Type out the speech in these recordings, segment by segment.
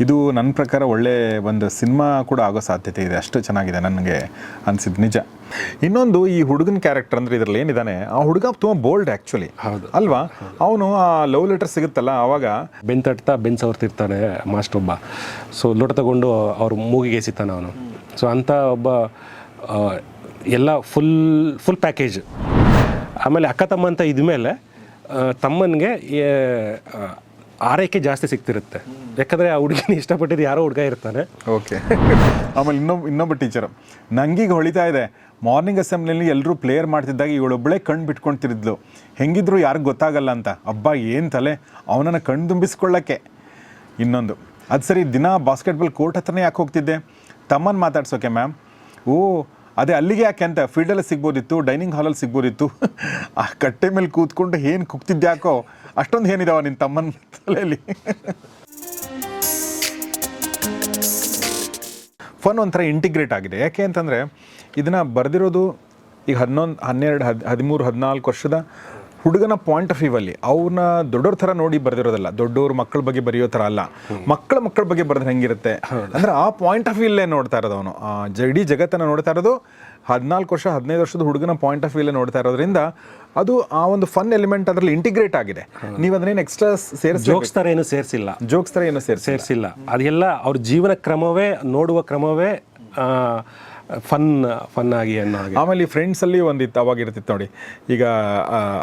ಇದು ನನ್ನ ಪ್ರಕಾರ ಒಳ್ಳೆ ಒಂದು ಸಿನಿಮಾ ಕೂಡ ಆಗೋ ಸಾಧ್ಯತೆ ಇದೆ. ಅಷ್ಟು ಚೆನ್ನಾಗಿದೆ ನನಗೆ ಅನಿಸಿದ್ದು ನಿಜ. ಇನ್ನೊಂದು ಈ ಹುಡುಗನ ಕ್ಯಾರೆಕ್ಟರ್ ಅಂದರೆ ಇದರಲ್ಲಿ ಏನಿದ್ದಾನೆ ಆ ಹುಡುಗ ತುಂಬ ಬೋಲ್ಡ್ ಆ್ಯಕ್ಚುಲಿ ಹೌದು. ಅಲ್ವಾ? ಅವನು ಆ ಲವ್ ಲೆಟರ್ ಸಿಗುತ್ತಲ್ಲ ಆವಾಗ ಬೆನ್ ತಟ್ತಾ ಬೆನ್ ಸವರ್ತಿರ್ತಾನೆ ಮಾಸ್ಟರ್ ಒಬ್ಬ. ಸೊ ಲೋಟ ತಗೊಂಡು ಅವ್ರ ಮೂಗಿಗೆ ಎಸಿತಾನೆ ಅವನು. ಸೊ ಅಂಥ ಒಬ್ಬ ಆ, ಎಲ್ಲ ಫುಲ್ ಫುಲ್ ಪ್ಯಾಕೇಜ್ ಆಮೇಲೆ ಅಕ್ಕ ತಮ್ಮ ಅಂತ ಇದ್ಮೇಲೆ ತಮ್ಮನಿಗೆ ಆರೈಕೆ ಜಾಸ್ತಿ ಸಿಗ್ತಿರುತ್ತೆ. ಯಾಕಂದರೆ ಆ ಹುಡುಗಿನ ಇಷ್ಟಪಟ್ಟಿದ್ದು ಯಾರೋ ಹುಡುಗ ಇರ್ತಾನೆ. ಓಕೆ ಆಮೇಲೆ ಇನ್ನೊಬ್ಬ ಇನ್ನೊಬ್ಬ ಟೀಚರ್ ನಂಗೀಗ ಹೊಳಿತಾ ಇದೆ. ಮಾರ್ನಿಂಗ್ ಅಸೆಂಬ್ಲಿಲಿ ಎಲ್ಲರೂ ಪ್ಲೇಯರ್ ಮಾಡ್ತಿದ್ದಾಗ ಇವಳೊಬ್ಬಳೇ ಕಣ್ಣು ಬಿಟ್ಕೊಳ್ತಿರಿದ್ಲು ಹೆಂಗಿದ್ರು ಯಾರಿಗೂ ಗೊತ್ತಾಗಲ್ಲ ಅಂತ. ಅಬ್ಬಾ, ಏನು ತಲೆ? ಅವನನ್ನು ಕಣ್ಣು ತುಂಬಿಸ್ಕೊಳ್ಳೋಕ್ಕೆ. ಇನ್ನೊಂದು. ಅದು ಸರಿ, ದಿನ ಬಾಸ್ಕೆಟ್ಬಾಲ್ ಕೋರ್ಟ್ ಹತ್ರನೇ ಯಾಕೆ ಹೋಗ್ತಿದ್ದೆ? ತಮ್ಮನ್ನು ಮಾತಾಡ್ಸೋಕೆ ಮ್ಯಾಮ್ ಓ ಅದೇ ಅಲ್ಲಿಗೆ ಯಾಕೆ ಅಂತ, ಫೀಲ್ಡಲ್ಲಿ ಸಿಗ್ಬೋದಿತ್ತು, ಡೈನಿಂಗ್ ಹಾಲಲ್ಲಿ ಸಿಗ್ಬೋದಿತ್ತು. ಆ ಕಟ್ಟೆ ಮೇಲೆ ಕೂತ್ಕೊಂಡು ಏನು ಕುಗ್ತಿದ್ದೆ ಯಾಕೋ ಅಷ್ಟೊಂದು ಏನಿದಾವ ನಿನ್ನ ತಮ್ಮನ ತಲೆಯಲ್ಲಿ? ಫನ್ ಒಂಥರ ಇಂಟಿಗ್ರೇಟ್ ಆಗಿದೆ. ಯಾಕೆ ಅಂತಂದರೆ, ಇದನ್ನು ಬರೆದಿರೋದು ಈಗ ಹನ್ನೊಂದು, ಹನ್ನೆರಡು, ಹದ್, ಹದಿಮೂರು, ಹದಿನಾಲ್ಕು ವರ್ಷದ ಹುಡುಗನ ಪಾಯಿಂಟ್ ಆಫ್ ವ್ಯೂವಲ್ಲಿ ಅವ್ರನ್ನ ದೊಡ್ಡವ್ರ ಥರ ನೋಡಿ ಬರೆದಿರೋದಲ್ಲ ದೊಡ್ಡವ್ರ ಮಕ್ಕಳ ಬಗ್ಗೆ ಬರೆಯೋ ಥರ ಅಲ್ಲ ಮಕ್ಕಳ ಮಕ್ಕಳ ಬಗ್ಗೆ ಬರೆದ್ರೆ ಹೆಂಗಿರುತ್ತೆ? ಅಂದ್ರೆ ಆ ಪಾಯಿಂಟ್ ಆಫ್ ವ್ಯೂಲ್ಲೇ ನೋಡ್ತಾ ಇರೋದು ಅವನು. ಇಡೀ ಜಗತ್ತನ್ನು ನೋಡ್ತಾ ಇರೋದು ಹದಿನಾಲ್ಕು ವರ್ಷ ಹದಿನೈದು ವರ್ಷದ ಹುಡುಗನ ಪಾಯಿಂಟ್ ಆಫ್ ವ್ಯೂಲೇ ನೋಡ್ತಾ ಇರೋದ್ರಿಂದ ಅದು ಆ ಒಂದು ಫನ್ ಎಲಿಮೆಂಟ್ ಅದರಲ್ಲಿ ಇಂಟಿಗ್ರೇಟ್ ಆಗಿದೆ. ನೀವು ಅದನ್ನೇನು ಎಕ್ಸ್ಟ್ರಾ ಸೇರಿಸಿ ಜೋಕ್ಸ್ ತರ ಏನು ಸೇರಿಸಿಲ್ಲ. ಜೋಕ್ಸ್ ತರ ಏನು ಸೇರಿಸಿ ಸೇರಿಸಿಲ್ಲ. ಅದೆಲ್ಲ ಅವ್ರ ಜೀವನ ಕ್ರಮವೇ ನೋಡುವ ಕ್ರಮವೇ ಫನ್ ಫನ್ ಆಗಿ ಅನ್ನೋ ಹಾಗೆ. ಆಮೇಲೆ ಈ ಫ್ರೆಂಡ್ಸಲ್ಲಿ ಒಂದಿತ್ತು ಅವಾಗ ಇರ್ತಿತ್ತು ನೋಡಿ. ಈಗ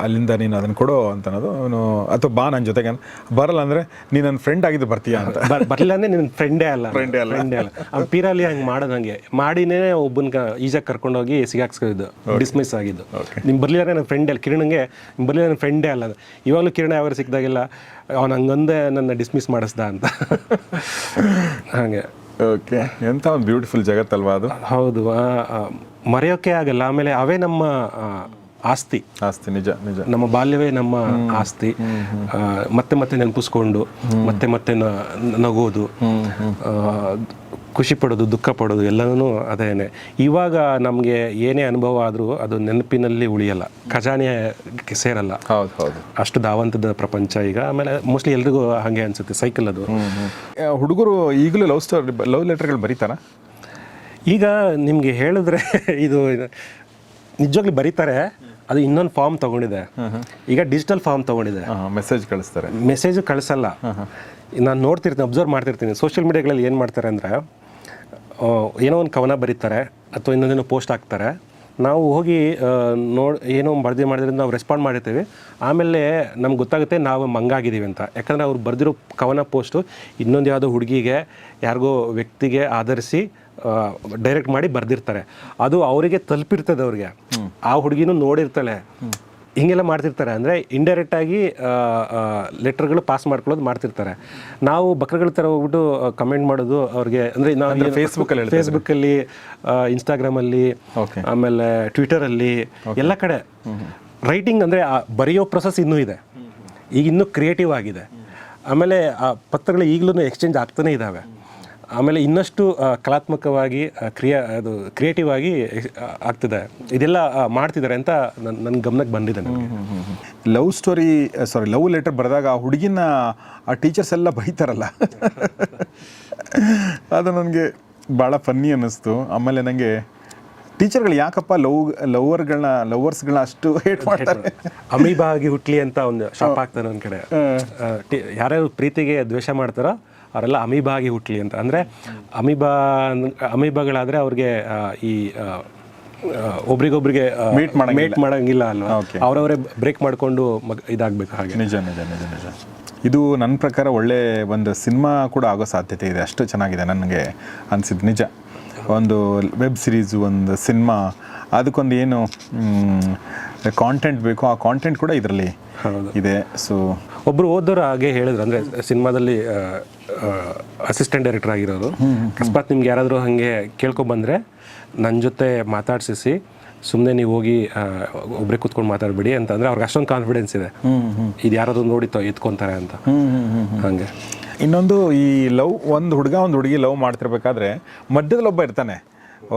ಅಲ್ಲಿಂದ ನೀನು ಅದನ್ನು ಕೊಡು ಅಂತ ಅನ್ನೋದು. ಅವನು ಅಥವಾ ಬಾ ನನ್ನ ಜೊತೆಗೆ ಬರಲ್ಲ ಅಂದರೆ ನೀನು ನನ್ನ ಫ್ರೆಂಡ್ ಆಗಿದ್ದು ಬರ್ತೀಯ ಅಂತ. ಬರ್- ಬರ್ಲಿಲ್ಲ ಅಂದ್ರೆ ನಿನ್ನ ಫ್ರೆಂಡೇ ಅಲ್ಲ. Friend-ಏ ಅಲ್ಲ. ಫ್ರೆಂಡೇ ಅಲ್ಲ. ಅವ್ನು ಪೀರಲ್ಲಿ ಹಂಗೆ ಮಾಡೋದು ಹಂಗೆ. ಮಾಡಿನೇ ಒಬ್ಬನ ಈಜಾಗಿ ಕರ್ಕೊಂಡೋಗಿ ಸಿಗಾಕ್ಸ್ಕೊಂಡಿದ್ದು ಡಿಸ್ಮಿಸ್ ಆಗಿದ್ದು. ಬರಲಿಲ್ಲ ಬರ್ಲಿಲ್ಲ ನನ್ನ ಫ್ರೆಂಡೇ ಅಲ್ಲ. ಕಿರಣಂಗೆ ಬರಲಿಲ್ಲ ಬರ್ಲಿಲ್ಲ ನನ್ನ ಫ್ರೆಂಡೇ ಅಲ್ಲ. ಇವಾಗಲೂ ಕಿರಣ ಯಾವಾಗ ಸಿಕ್ಕಿದಾಗೆಲ್ಲ ಅವ್ನು ಹಂಗಂದೇ ನನ್ನ ಡಿಸ್ಮಿಸ್ ಮಾಡಿಸ್ದ ಅಂತ. ಹಾಗೆ. ಓಕೆ. ಎಂಥ ಒಂದು ಬ್ಯೂಟಿಫುಲ್ ಜಗತ್ತಲ್ವಾ ಅದು? ಹೌದು ಮರೆಯೋಕೆ ಆಗಲ್ಲ ಆಮೇಲೆ ಅವೇ ನಮ್ಮ ಆಸ್ತಿ. ಆಸ್ತಿ ನಿಜ ನಿಜ. ನಮ್ಮ ಬಾಲ್ಯವೇ ನಮ್ಮ ಆಸ್ತಿ. ಮತ್ತೆ ಮತ್ತೆ ನೆನಪಿಸ್ಕೊಂಡು ಮತ್ತೆ ಮತ್ತೆ ನಗೋದು. ಆ, ಖುಷಿ ಪಡೋದು ದುಃಖ ಪಡೋದು ಎಲ್ಲನೂ ಅದೇನೆ. ಇವಾಗ ನಮಗೆ ಏನೇ ಅನುಭವ ಆದರೂ ಅದು ನೆನಪಿನಲ್ಲಿ ಉಳಿಯಲ್ಲ. ಖಜಾನೆ ಸೇರಲ್ಲ. ಹೌದು ಹೌದು. ಅಷ್ಟು ಧಾವಂತದ ಪ್ರಪಂಚ ಈಗ. ಆಮೇಲೆ ಮೋಸ್ಟ್ಲಿ ಎಲ್ರಿಗೂ ಹಾಗೆ ಅನ್ಸುತ್ತೆ ಸೈಕಲ್ ಅದು. ಹುಡುಗರು ಈಗಲೂ ಲವ್ ಸ್ಟೋರಿ ಲವ್ ಲೆಟರ್ಗಳು ಬರೀತಾರ? ಈಗ ನಿಮಗೆ ಹೇಳಿದ್ರೆ ಇದು ನಿಜವಾಗ್ಲೂ ಬರೀತಾರೆ. ಅದು ಇನ್ನೊಂದು ಫಾರ್ಮ್ ತಗೊಂಡಿದೆ. ಈಗ ಡಿಜಿಟಲ್ ಫಾರ್ಮ್ ತಗೊಂಡಿದೆ. ಮೆಸೇಜ್ ಕಳಿಸ್ತಾರೆ. ಮೆಸೇಜ್ ಕಳಿಸಲ್ಲ. ನಾನು ನೋಡ್ತಿರ್ತೀನಿ ಅಬ್ಸರ್ವ್ ಮಾಡ್ತಿರ್ತೀನಿ. ಸೋಷಿಯಲ್ ಮೀಡಿಯಾಗಳಲ್ಲಿ ಏನು ಮಾಡ್ತಾರೆ ಅಂದರೆ ಏನೋ ಒಂದು ಕವನ ಬರೀತಾರೆ ಅಥವಾ ಇನ್ನೊಂದೇನೋ ಪೋಸ್ಟ್ ಹಾಕ್ತಾರೆ. ನಾವು ಹೋಗಿ ನೋಡಿ ಏನೋ ಬರ್ದಿ ಮಾಡಿದ್ರಿಂದ ನಾವು ರೆಸ್ಪಾಂಡ್ ಮಾಡಿರ್ತೀವಿ. ಆಮೇಲೆ ನಮ್ಗೆ ಗೊತ್ತಾಗುತ್ತೆ ನಾವು ಮಂಗಾಗಿದ್ದೀವಿ ಅಂತ. ಯಾಕಂದರೆ ಅವ್ರು ಬರೆದಿರೋ ಕವನ ಪೋಸ್ಟು ಇನ್ನೊಂದು ಯಾವುದೋ ಹುಡುಗಿಗೆ ಯಾರಿಗೋ ವ್ಯಕ್ತಿಗೆ ಆಧರಿಸಿ ಡೈರೆಕ್ಟ್ ಮಾಡಿ ಬರೆದಿರ್ತಾರೆ. ಅದು ಅವರಿಗೆ ತಲುಪಿರ್ತದೆ ಅವ್ರಿಗೆ. ಆ ಹುಡುಗಿನೂ ನೋಡಿರ್ತಾಳೆ. ಹಿಂಗೆಲ್ಲ ಮಾಡ್ತಿರ್ತಾರೆ. ಅಂದರೆ ಇಂಡೈರೆಕ್ಟ್ ಆಗಿ ಲೆಟರ್ಗಳು ಪಾಸ್ ಮಾಡ್ಕೊಳ್ಳೋದು ಮಾಡ್ತಿರ್ತಾರೆ. ನಾವು ಬಕ್ರಗಳ ಥರ ಹೋಗ್ಬಿಟ್ಟು ಕಮೆಂಟ್ ಮಾಡೋದು ಅವ್ರಿಗೆ ಅಂದರೆ ನಾವು ಫೇಸ್ಬುಕ್ಕಲ್ಲಿ ಫೇಸ್ಬುಕ್ಕಲ್ಲಿ ಇನ್ಸ್ಟಾಗ್ರಾಮಲ್ಲಿ. ಆಮೇಲೆ ಟ್ವಿಟರಲ್ಲಿ ಎಲ್ಲ ಕಡೆ. ರೈಟಿಂಗ್ ಅಂದರೆ ಬರೆಯೋ ಪ್ರೊಸೆಸ್ ಇನ್ನೂ ಇದೆ. ಈಗ ಇನ್ನೂ ಕ್ರಿಯೇಟಿವ್ ಆಗಿದೆ. ಆಮೇಲೆ ಆ ಪತ್ರಗಳು ಈಗಲೂ ಎಕ್ಸ್ಚೇಂಜ್ ಆಗ್ತಾನೇ ಇದ್ದಾವೆ ಆಮೇಲೆ ಇನ್ನಷ್ಟು ಕಲಾತ್ಮಕವಾಗಿ ಕ್ರಿಯಾ ಅದು ಕ್ರಿಯೇಟಿವ್ ಆಗಿ ಆಗ್ತಿದೆ. ಇದೆಲ್ಲ ಮಾಡ್ತಿದ್ದಾರೆ ಅಂತ ನನ್ನ ನನ್ನ ಗಮನಕ್ಕೆ ಬಂದಿದೆ ನನಗೆ. Love story sorry love letter ಬರೆದಾಗ ಆ ಹುಡುಗಿನ ಆ ಟೀಚರ್ಸ್ ಎಲ್ಲ ಬೈತಾರಲ್ಲ. ಅದು ನನಗೆ ಭಾಳ ಫನ್ನಿ ಅನ್ನಿಸ್ತು. ಆಮೇಲೆ ನನಗೆ ಟೀಚರ್ಗಳು ಯಾಕಪ್ಪ ಲವ್ ಲವರ್ಗಳನ್ನ ಲವರ್ಸ್ಗಳನ್ನ ಅಷ್ಟು ಹೇಟ್ ಮಾಡ್ತಾರೆ? ಅಮೀಬಾ ಆಗಿ ಹುಟ್ಲಿ ಅಂತ ಒಂದು ಶಾಪ್ ಆಗ್ತಾರೆ ನನ್ನ ಕಡೆ. ಯಾರ್ಯಾರು ಪ್ರೀತಿಗೆ ದ್ವೇಷ ಮಾಡ್ತಾರೋ ಅವರೆಲ್ಲ ಅಮೀಬಾಗಿ ಹುಟ್ಲಿ ಅಂತ. ಅಂದರೆ ಅಮೀಬಾ ಅಮೀಬಾಗಳಾದರೆ ಅವ್ರಿಗೆ ಈ ಒಬ್ರಿಗೊಬ್ರಿಗೆ ಮೀಟ್ ಮೀಟ್ ಮಾಡೋಂಗಿಲ್ಲ. ಅಲ್ವಾ? ಅವರವರೇ ಬ್ರೇಕ್ ಮಾಡಿಕೊಂಡು ಇದಾಗಬೇಕು ಹಾಗೆ. ನಿಜ ನಿಜ ನಿಜ ನಿಜ. ಇದು ನನ್ನ ಪ್ರಕಾರ ಒಳ್ಳೆ ಒಂದು ಸಿನಿಮಾ ಕೂಡ ಆಗೋ ಸಾಧ್ಯತೆ ಇದೆ. ಅಷ್ಟು ಚೆನ್ನಾಗಿದೆ ನನಗೆ ಅನಿಸಿದ್ದು ನಿಜ. ಒಂದು ವೆಬ್ ಸಿರೀಸು ಒಂದು ಸಿನಿಮಾ. ಅದಕ್ಕೊಂದು ಏನು ಕಾಂಟೆಂಟ್ ಬೇಕು ಆ ಕಾಂಟೆಂಟ್ ಕೂಡ ಇದರಲ್ಲಿ ಇದೆ. ಸೊ ಒಬ್ರು ಓದೋರು ಹಾಗೆ ಹೇಳಿದ್ರು ಅಂದರೆ ಸಿನಿಮಾದಲ್ಲಿ ಅಸಿಸ್ಟೆಂಟ್ ಡೈರೆಕ್ಟರ್ ಆಗಿರೋರು ಅಕಸ್ಮಾತ್ ನಿಮ್ಗೆ ಯಾರಾದರೂ ಹಾಗೆ ಕೇಳ್ಕೊಬಂದರೆ ನನ್ನ ಜೊತೆ ಮಾತಾಡ್ಸಿಸಿ ಸುಮ್ಮನೆ ನೀವು ಹೋಗಿ ಒಬ್ಬರೇ ಕೂತ್ಕೊಂಡು ಮಾತಾಡಬೇಡಿ ಅಂತ ಅಂದರೆ ಅವ್ರಿಗೆ ಅಷ್ಟೊಂದು ಕಾನ್ಫಿಡೆನ್ಸ್ ಇದೆ. ಇದು ಯಾರಾದರೂ ನೋಡಿ ಎತ್ಕೊತಾರೆ ಎತ್ಕೊಂತಾರೆ ಅಂತ. ಹಾಗೆ. ಇನ್ನೊಂದು ಈ ಲವ್ ಒಂದು ಹುಡುಗ ಒಂದು ಹುಡುಗಿ ಲವ್ ಮಾಡ್ತಿರ್ಬೇಕಾದ್ರೆ ಮಧ್ಯದಲ್ಲಿ ಒಬ್ಬ ಇರ್ತಾನೆ.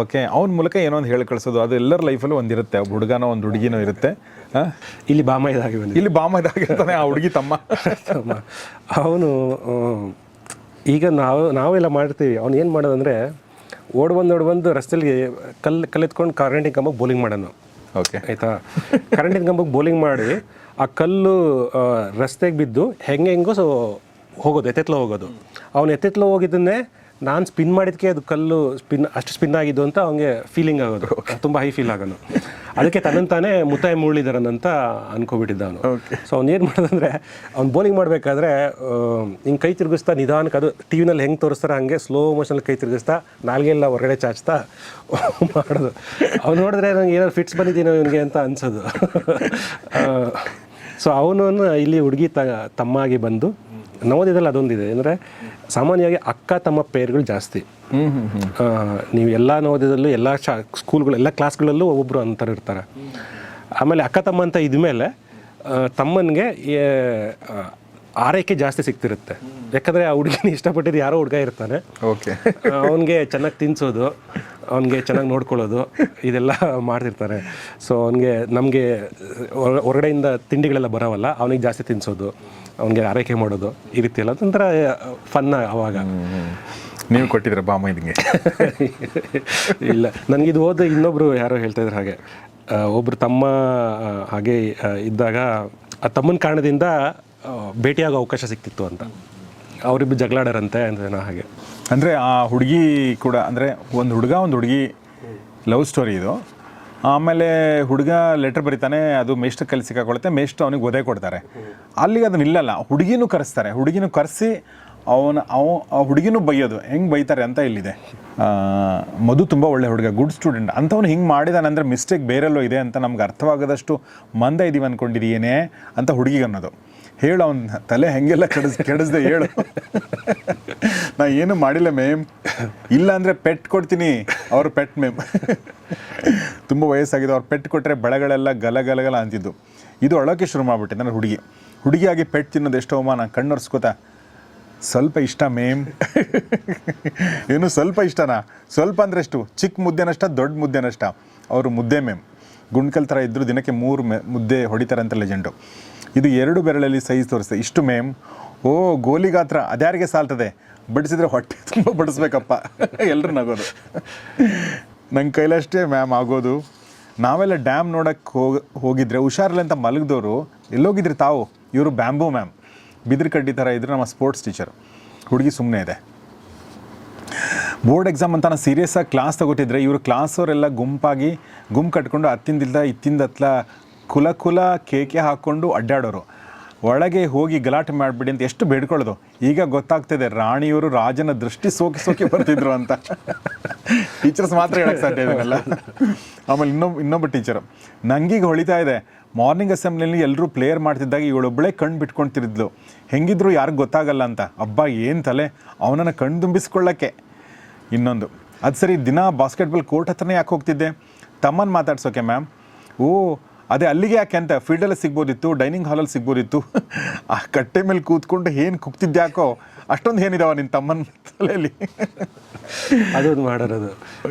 ಓಕೆ ಅವನ ಮೂಲಕ ಏನೋ ಒಂದು ಹೇಳಿ ಕಳಿಸೋದು. ಅದು ಎಲ್ಲರ ಲೈಫಲ್ಲೂ ಒಂದಿರುತ್ತೆ. ಒಬ್ಬ ಹುಡುಗನೋ ಒಂದು ಹುಡುಗಿನೋ ಇರುತ್ತೆ? ಇಲ್ಲಿ ಬಾಮ ಇದಾಗಿ ಬಂದು ಇಲ್ಲಿ ಬಾಮ ಇದಾಗಿರ್ತಾನೆ ಆ ಹುಡುಗಿ ತಮ್ಮ. ಅವನು ಈಗ ನಾವು ನಾವೆಲ್ಲ ಮಾಡ್ತೀವಿ. ಅವ್ನು ಏನು ಮಾಡೋದಂದರೆ ಓಡ್ ಬಂದು ಓಡ್ ಬಂದು ರಸ್ತೆಲಿ ಕಲ್ಲು ಕಲ್ಲೆತ್ಕೊಂಡು ಕರೆಂಟಿನ ಕಂಬಕ್ಕೆ ಬೌಲಿಂಗ್ ಮಾಡೋನು. ಓಕೆ ಆಯಿತಾ? ಕರೆಂಟಿನ ಕಂಬಕ್ಕೆ ಬೌಲಿಂಗ್ ಮಾಡಿ ಆ ಕಲ್ಲು ರಸ್ತೆಗೆ ಬಿದ್ದು ಹೆಂಗೆ ಹೆಂಗೋ ಸೊ ಹೋಗೋದು ಎತ್ತೆತ್ಲ ಹೋಗೋದು. ಅವನು ಎತ್ತೆತ್ಲ ಹೋಗಿದ್ದನ್ನೇ ನಾನು ಸ್ಪಿನ್ ಮಾಡಿದ್ಕೆ ಅದು ಕಲ್ಲು ಸ್ಪಿನ್ ಅಷ್ಟು ಸ್ಪಿನ್ ಆಗಿದ್ದು ಅಂತ ಅವನಿಗೆ ಫೀಲಿಂಗ್ ಆಗೋದು. ತುಂಬ ಹೈ ಫೀಲ್ ಆಗೋನು ಅದಕ್ಕೆ ತನ್ನನ್ನು ತಾನೇ ಮುತ್ತಾಯಿ ಮುಳ್ಳಿದಾರನಂತ ಅನ್ಕೋಬಿಟ್ಟಿದ್ದ ಅವನು. ಸೊ ಅವ್ನು ಏನು ಮಾಡೋದಂದ್ರೆ ಅವ್ನು ಬೌಲಿಂಗ್ ಮಾಡಬೇಕಾದ್ರೆ ಹಿಂಗೆ ಕೈ ತಿರುಗಿಸ್ತಾ ನಿಧಾನಕ್ಕೆ ಅದು ಟಿ ವಿನಲ್ಲಿ ಹೆಂಗೆ ತೋರಿಸ್ತಾರೆ ಹಂಗೆ ಸ್ಲೋ ಮೋಷನಲ್ಲಿ ಕೈ ತಿರುಗಿಸ್ತಾ ನಾಲ್ಗೆಲ್ಲ ಹೊರಗಡೆ ಚಾಚ್ತಾ ಮಾಡೋದು. ಅವ್ನು ನೋಡಿದ್ರೆ ನಂಗೆ ಏನಾದ್ರು ಫಿಟ್ಸ್ ಬಂದಿದ್ದೀನೋ ಇವನಿಗೆ ಅಂತ ಅನ್ಸೋದು. ಸೊ ಅವನು ಇಲ್ಲಿ ಹುಡುಗಿ ತ ತಮ್ಮಾಗಿ ಬಂದು ನವೋದಯದಲ್ಲಿ ಅದೊಂದಿದೆ. ಅಂದರೆ ಸಾಮಾನ್ಯವಾಗಿ ಅಕ್ಕ ತಮ್ಮ ಪೇರ್ಗಳು ಜಾಸ್ತಿ. ನೀವು ಎಲ್ಲ ನವೋದಯದಲ್ಲೂ ಎಲ್ಲ ಶಾ ಸ್ಕೂಲ್ಗಳು ಎಲ್ಲ ಕ್ಲಾಸ್ಗಳಲ್ಲೂ ಒಬ್ಬೊಬ್ಬರು ಅಂತಾರೆ ಇರ್ತಾರೆ. ಆಮೇಲೆ ಅಕ್ಕ ತಮ್ಮ ಅಂತ ಇದ್ಮೇಲೆ ತಮ್ಮನಿಗೆ ಆರೈಕೆ ಜಾಸ್ತಿ ಸಿಗ್ತಿರುತ್ತೆ. ಯಾಕಂದರೆ ಆ ಹುಡುಗಿನ ಇಷ್ಟಪಟ್ಟಿದ್ದು ಯಾರೋ ಹುಡುಗ ಇರ್ತಾನೆ ಓಕೆ. ಅವನಿಗೆ ಚೆನ್ನಾಗಿ ತಿನ್ನಿಸೋದು ಅವನಿಗೆ ಚೆನ್ನಾಗಿ ನೋಡ್ಕೊಳ್ಳೋದು ಇದೆಲ್ಲ ಮಾಡ್ತಿರ್ತಾರೆ. ಸೊ ಅವನಿಗೆ ನಮಗೆ ಹೊರಗಡೆಯಿಂದ ತಿಂಡಿಗಳೆಲ್ಲ ಬರೋವಲ್ಲ ಅವನಿಗೆ ಜಾಸ್ತಿ ತಿನ್ನಿಸೋದು ಅವನಿಗೆ ಆರೈಕೆ ಮಾಡೋದು ಈ ರೀತಿ ಎಲ್ಲ ಒಂಥರ ಫನ್ನ ಅವಾಗ. ನೀವು ಕೊಟ್ಟಿದ್ರ ಬಾಮ ಇದಂಗೆ ಇಲ್ಲ ನನಗಿದು ಹೋದ ಇನ್ನೊಬ್ರು ಯಾರೋ ಹೇಳ್ತಾ ಇದ್ರು ಹಾಗೆ. ಒಬ್ರು ತಮ್ಮ ಹಾಗೆ ಇದ್ದಾಗ ಆ ತಮ್ಮನ ಕಾರಣದಿಂದ ಭೇಟಿಯಾಗೋ ಅವಕಾಶ ಸಿಕ್ತಿತ್ತು ಅಂತ. ಅವರಿಬ್ಬರು ಜಗಳಾಡರಂತೆ ಅಂತ ಹಾಗೆ. ಅಂದರೆ ಆ ಹುಡುಗಿ ಕೂಡ ಅಂದರೆ ಒಂದು ಹುಡುಗ ಒಂದು ಹುಡುಗಿ ಲವ್ ಸ್ಟೋರಿ ಇದು. ಆಮೇಲೆ ಹುಡುಗ ಲೆಟರ್ ಬರೀತಾನೆ, ಅದು ಮೇಷ್ಟ್ರ ಕೈಲಿ ಸಿಕ್ಕಾಕೊಳುತ್ತೆ ಮೇಷ್ಟ್ರು ಅವನಿಗೆ ಒದೆ ಕೊಡ್ತಾರೆ. ಅಲ್ಲಿಗೆ ಅದು ಇಲ್ಲಲ್ಲ, ಹುಡುಗಿನೂ ಕರೆಸ್ತಾರೆ. ಹುಡುಗಿನೂ ಕರೆಸಿ ಅವನ, ಅವ, ಆ ಹುಡುಗಿನೂ ಬೈಯೋದು. ಹೆಂಗೆ ಬೈತಾರೆ ಅಂತ ಇಲ್ಲಿದೆ. ಮಧು ತುಂಬ ಒಳ್ಳೆ ಹುಡುಗ ಗುಡ್ ಸ್ಟೂಡೆಂಟ್ ಅಂಥವ್ನು ಹಿಂಗೆ ಮಾಡಿದಾನಂದ್ರೆ ಮಿಸ್ಟೇಕ್ ಬೇರೆಲ್ಲೋ ಇದೆ ಅಂತ ನಮ್ಗೆ ಅರ್ಥವಾಗದಷ್ಟು ಮಂದ ಇದೀವಿ ಅಂದ್ಕೊಂಡಿದೀಯೇನೆ ಅಂತ ಹುಡುಗಿಗೆ ಅನ್ನೋದು ಹೇಳು ಅವನ ತಲೆ ಹೆಂಗೆಲ್ಲ ಕೆಡಿಸ್, ಕೆಡಿಸ್ದೆ ಹೇಳು. ನಾ ಏನು ಮಾಡಿಲ್ಲ ಮೇಮ್ ಇಲ್ಲ ಅಂದರೆ ಪೆಟ್ ಕೊಡ್ತೀನಿ. ಅವ್ರ ಪೆಟ್ ಮೇಮ್ ತುಂಬ ವಯಸ್ಸಾಗಿದೆ. ಅವ್ರು ಪೆಟ್ ಕೊಟ್ಟರೆ ಬಳಗಳೆಲ್ಲ ಗಲ ಗಲ ಅಂತಿದ್ದು. ಇದು ಅಳೋಕೆ ಶುರು ಮಾಡಿಬಿಟ್ಟೆ ನನ್ನ ಹುಡುಗಿ. ಹುಡುಗಿಯಾಗಿ ಪೆಟ್ ತಿನ್ನೋದು ಎಷ್ಟೋ ನಾನು ಕಣ್ಣೊರ್ಸ್ಕೋತಾ ಸ್ವಲ್ಪ ಇಷ್ಟ ಮೇಮ್ ಏನು ಸ್ವಲ್ಪ ಇಷ್ಟನಾ? ಸ್ವಲ್ಪ ಅಂದ್ರೆ ಎಷ್ಟು? ಚಿಕ್ಕ ಮುದ್ದೆನಷ್ಟ ದೊಡ್ಡ ಮುದ್ದೆನಷ್ಟ ಅವರು ಮುದ್ದೆ ಮೇಮ್ ಗುಂಡ್ಕಲ್ ಥರ ಇದ್ದರೂ ದಿನಕ್ಕೆ ಮೂರು ಮುದ್ದೆ ಹೊಡಿತಾರೆ ಅಂತ ಲೆಜೆಂಡು ಇದು ಎರಡು ಬೆರಳಲ್ಲಿ ಸೈಜ್ ತೋರಿಸ್ತದೆ ಇಷ್ಟು ಮೇಮ್. ಓ, ಗೋಲಿ ಗಾತ್ರ ಅದ್ಯಾರಿಗೆ ಸಾಲ್ತದೆ? ಬಡಿಸಿದ್ರೆ ಹೊಟ್ಟೆ ತುಂಬ ಬಡಿಸ್ಬೇಕಪ್ಪ. ಎಲ್ಲರೂ ನಗೋದು ನಂಗೆ ಕೈಲಷ್ಟೇ ಮ್ಯಾಮ್ ಆಗೋದು. ನಾವೆಲ್ಲ ಡ್ಯಾಮ್ ನೋಡಕ್ಕೆ ಹೋಗಿ, ಹೋಗಿದ್ರೆ ಹುಷಾರಿಲ್ಲ ಅಂತ ಮಲಗಿದವರು ಎಲ್ಲೋಗಿದ್ರಿ ತಾವು? ಇವರು ಬ್ಯಾಂಬೂ ಮ್ಯಾಮ್. ಬಿದಿರು ಕಡ್ಡಿ ಥರ ಇದ್ರೆ ನಮ್ಮ ಸ್ಪೋರ್ಟ್ಸ್ ಟೀಚರ್. ಹುಡುಗಿ ಸುಮ್ಮನೆ ಇದೆ. ಬೋರ್ಡ್ ಎಕ್ಸಾಮ್ ಅಂತ ನಾನು ಸೀರಿಯಸ್ಸಾಗಿ ಕ್ಲಾಸ್ ತಗೋತಿದ್ರೆ ಇವರು ಕ್ಲಾಸವರೆಲ್ಲ ಗುಂಪಾಗಿ ಗುಂಪು ಕಟ್ಕೊಂಡು ಹತ್ತಿಂದಿಲ್ದ ಇತ್ತಿಂದ ಹತ್ಲ ಕುಲ ಕುಲ ಕೇಕೆ ಹಾಕ್ಕೊಂಡು ಅಡ್ಡಾಡೋರು. ಒಳಗೆ ಹೋಗಿ ಗಲಾಟೆ ಮಾಡಿಬಿಡಿ ಅಂತ ಎಷ್ಟು ಬೇಡ್ಕೊಳ್ಳೋದು ಈಗ ಗೊತ್ತಾಗ್ತಿದೆ ರಾಣಿಯವರು ರಾಜನ ದೃಷ್ಟಿ ಸೋಕಿ ಸೋಕಿ ಬರ್ತಿದ್ರು ಅಂತ. ಟೀಚರ್ಸ್ ಮಾತ್ರ ಹೇಳಕ್ಕೆ ಸಾಧ್ಯ ಇದನ್ನೆಲ್ಲ. ಆಮೇಲೆ ಇನ್ನೊಬ್ಬ ಇನ್ನೊಬ್ಬ ಟೀಚರು ನಂಗೀಗ ಹೊಳಿತಾ ಇದೆ. ಮಾರ್ನಿಂಗ್ ಅಸೆಂಬ್ಲಿಲಿ ಎಲ್ಲರೂ ಪ್ಲೇಯರ್ ಮಾಡ್ತಿದ್ದಾಗ ಇವಳೊಬ್ಬಳೇ ಕಣ್ಣು ಬಿಟ್ಕೊಂತಿರಿದ್ಲು ಹೆಂಗಿದ್ರು ಯಾರಿಗೂ ಗೊತ್ತಾಗಲ್ಲ ಅಂತ. ಅಬ್ಬ, ಏನು ತಲೆ? ಅವನನ್ನು ಕಣ್ಣು ತುಂಬಿಸ್ಕೊಳ್ಳೋಕ್ಕೆ. ಇನ್ನೊಂದು. ಅದು ಸರಿ ದಿನ ಬಾಸ್ಕೆಟ್ಬಾಲ್ ಕೋರ್ಟ್ ಹತ್ರನೇ ಯಾಕೆ ಹೋಗ್ತಿದ್ದೆ? ತಮ್ಮನ್ನು ಮಾತಾಡ್ಸೋಕೆ ಮ್ಯಾಮ್ ಓ ಅದೇ ಅಲ್ಲಿಗೆ ಯಾಕೆ ಅಂತ ಫೀಲ್ಡಲ್ಲಿ ಸಿಗ್ಬೋದಿತ್ತು ಡೈನಿಂಗ್ ಹಾಲಲ್ಲಿ ಸಿಗ್ಬೋದಿತ್ತು. ಆ ಕಟ್ಟೆ ಮೇಲೆ ಕೂತ್ಕೊಂಡು ಏನು ಕುಗ್ತಿದ್ದೆ ಯಾಕೋ? ಅಷ್ಟೊಂದು ಏನಿದಾವ ನಿನ್ನ ತಮ್ಮನ ತಲೆಯಲ್ಲಿ? ಅದೊಂದು ಮಾಡೋದು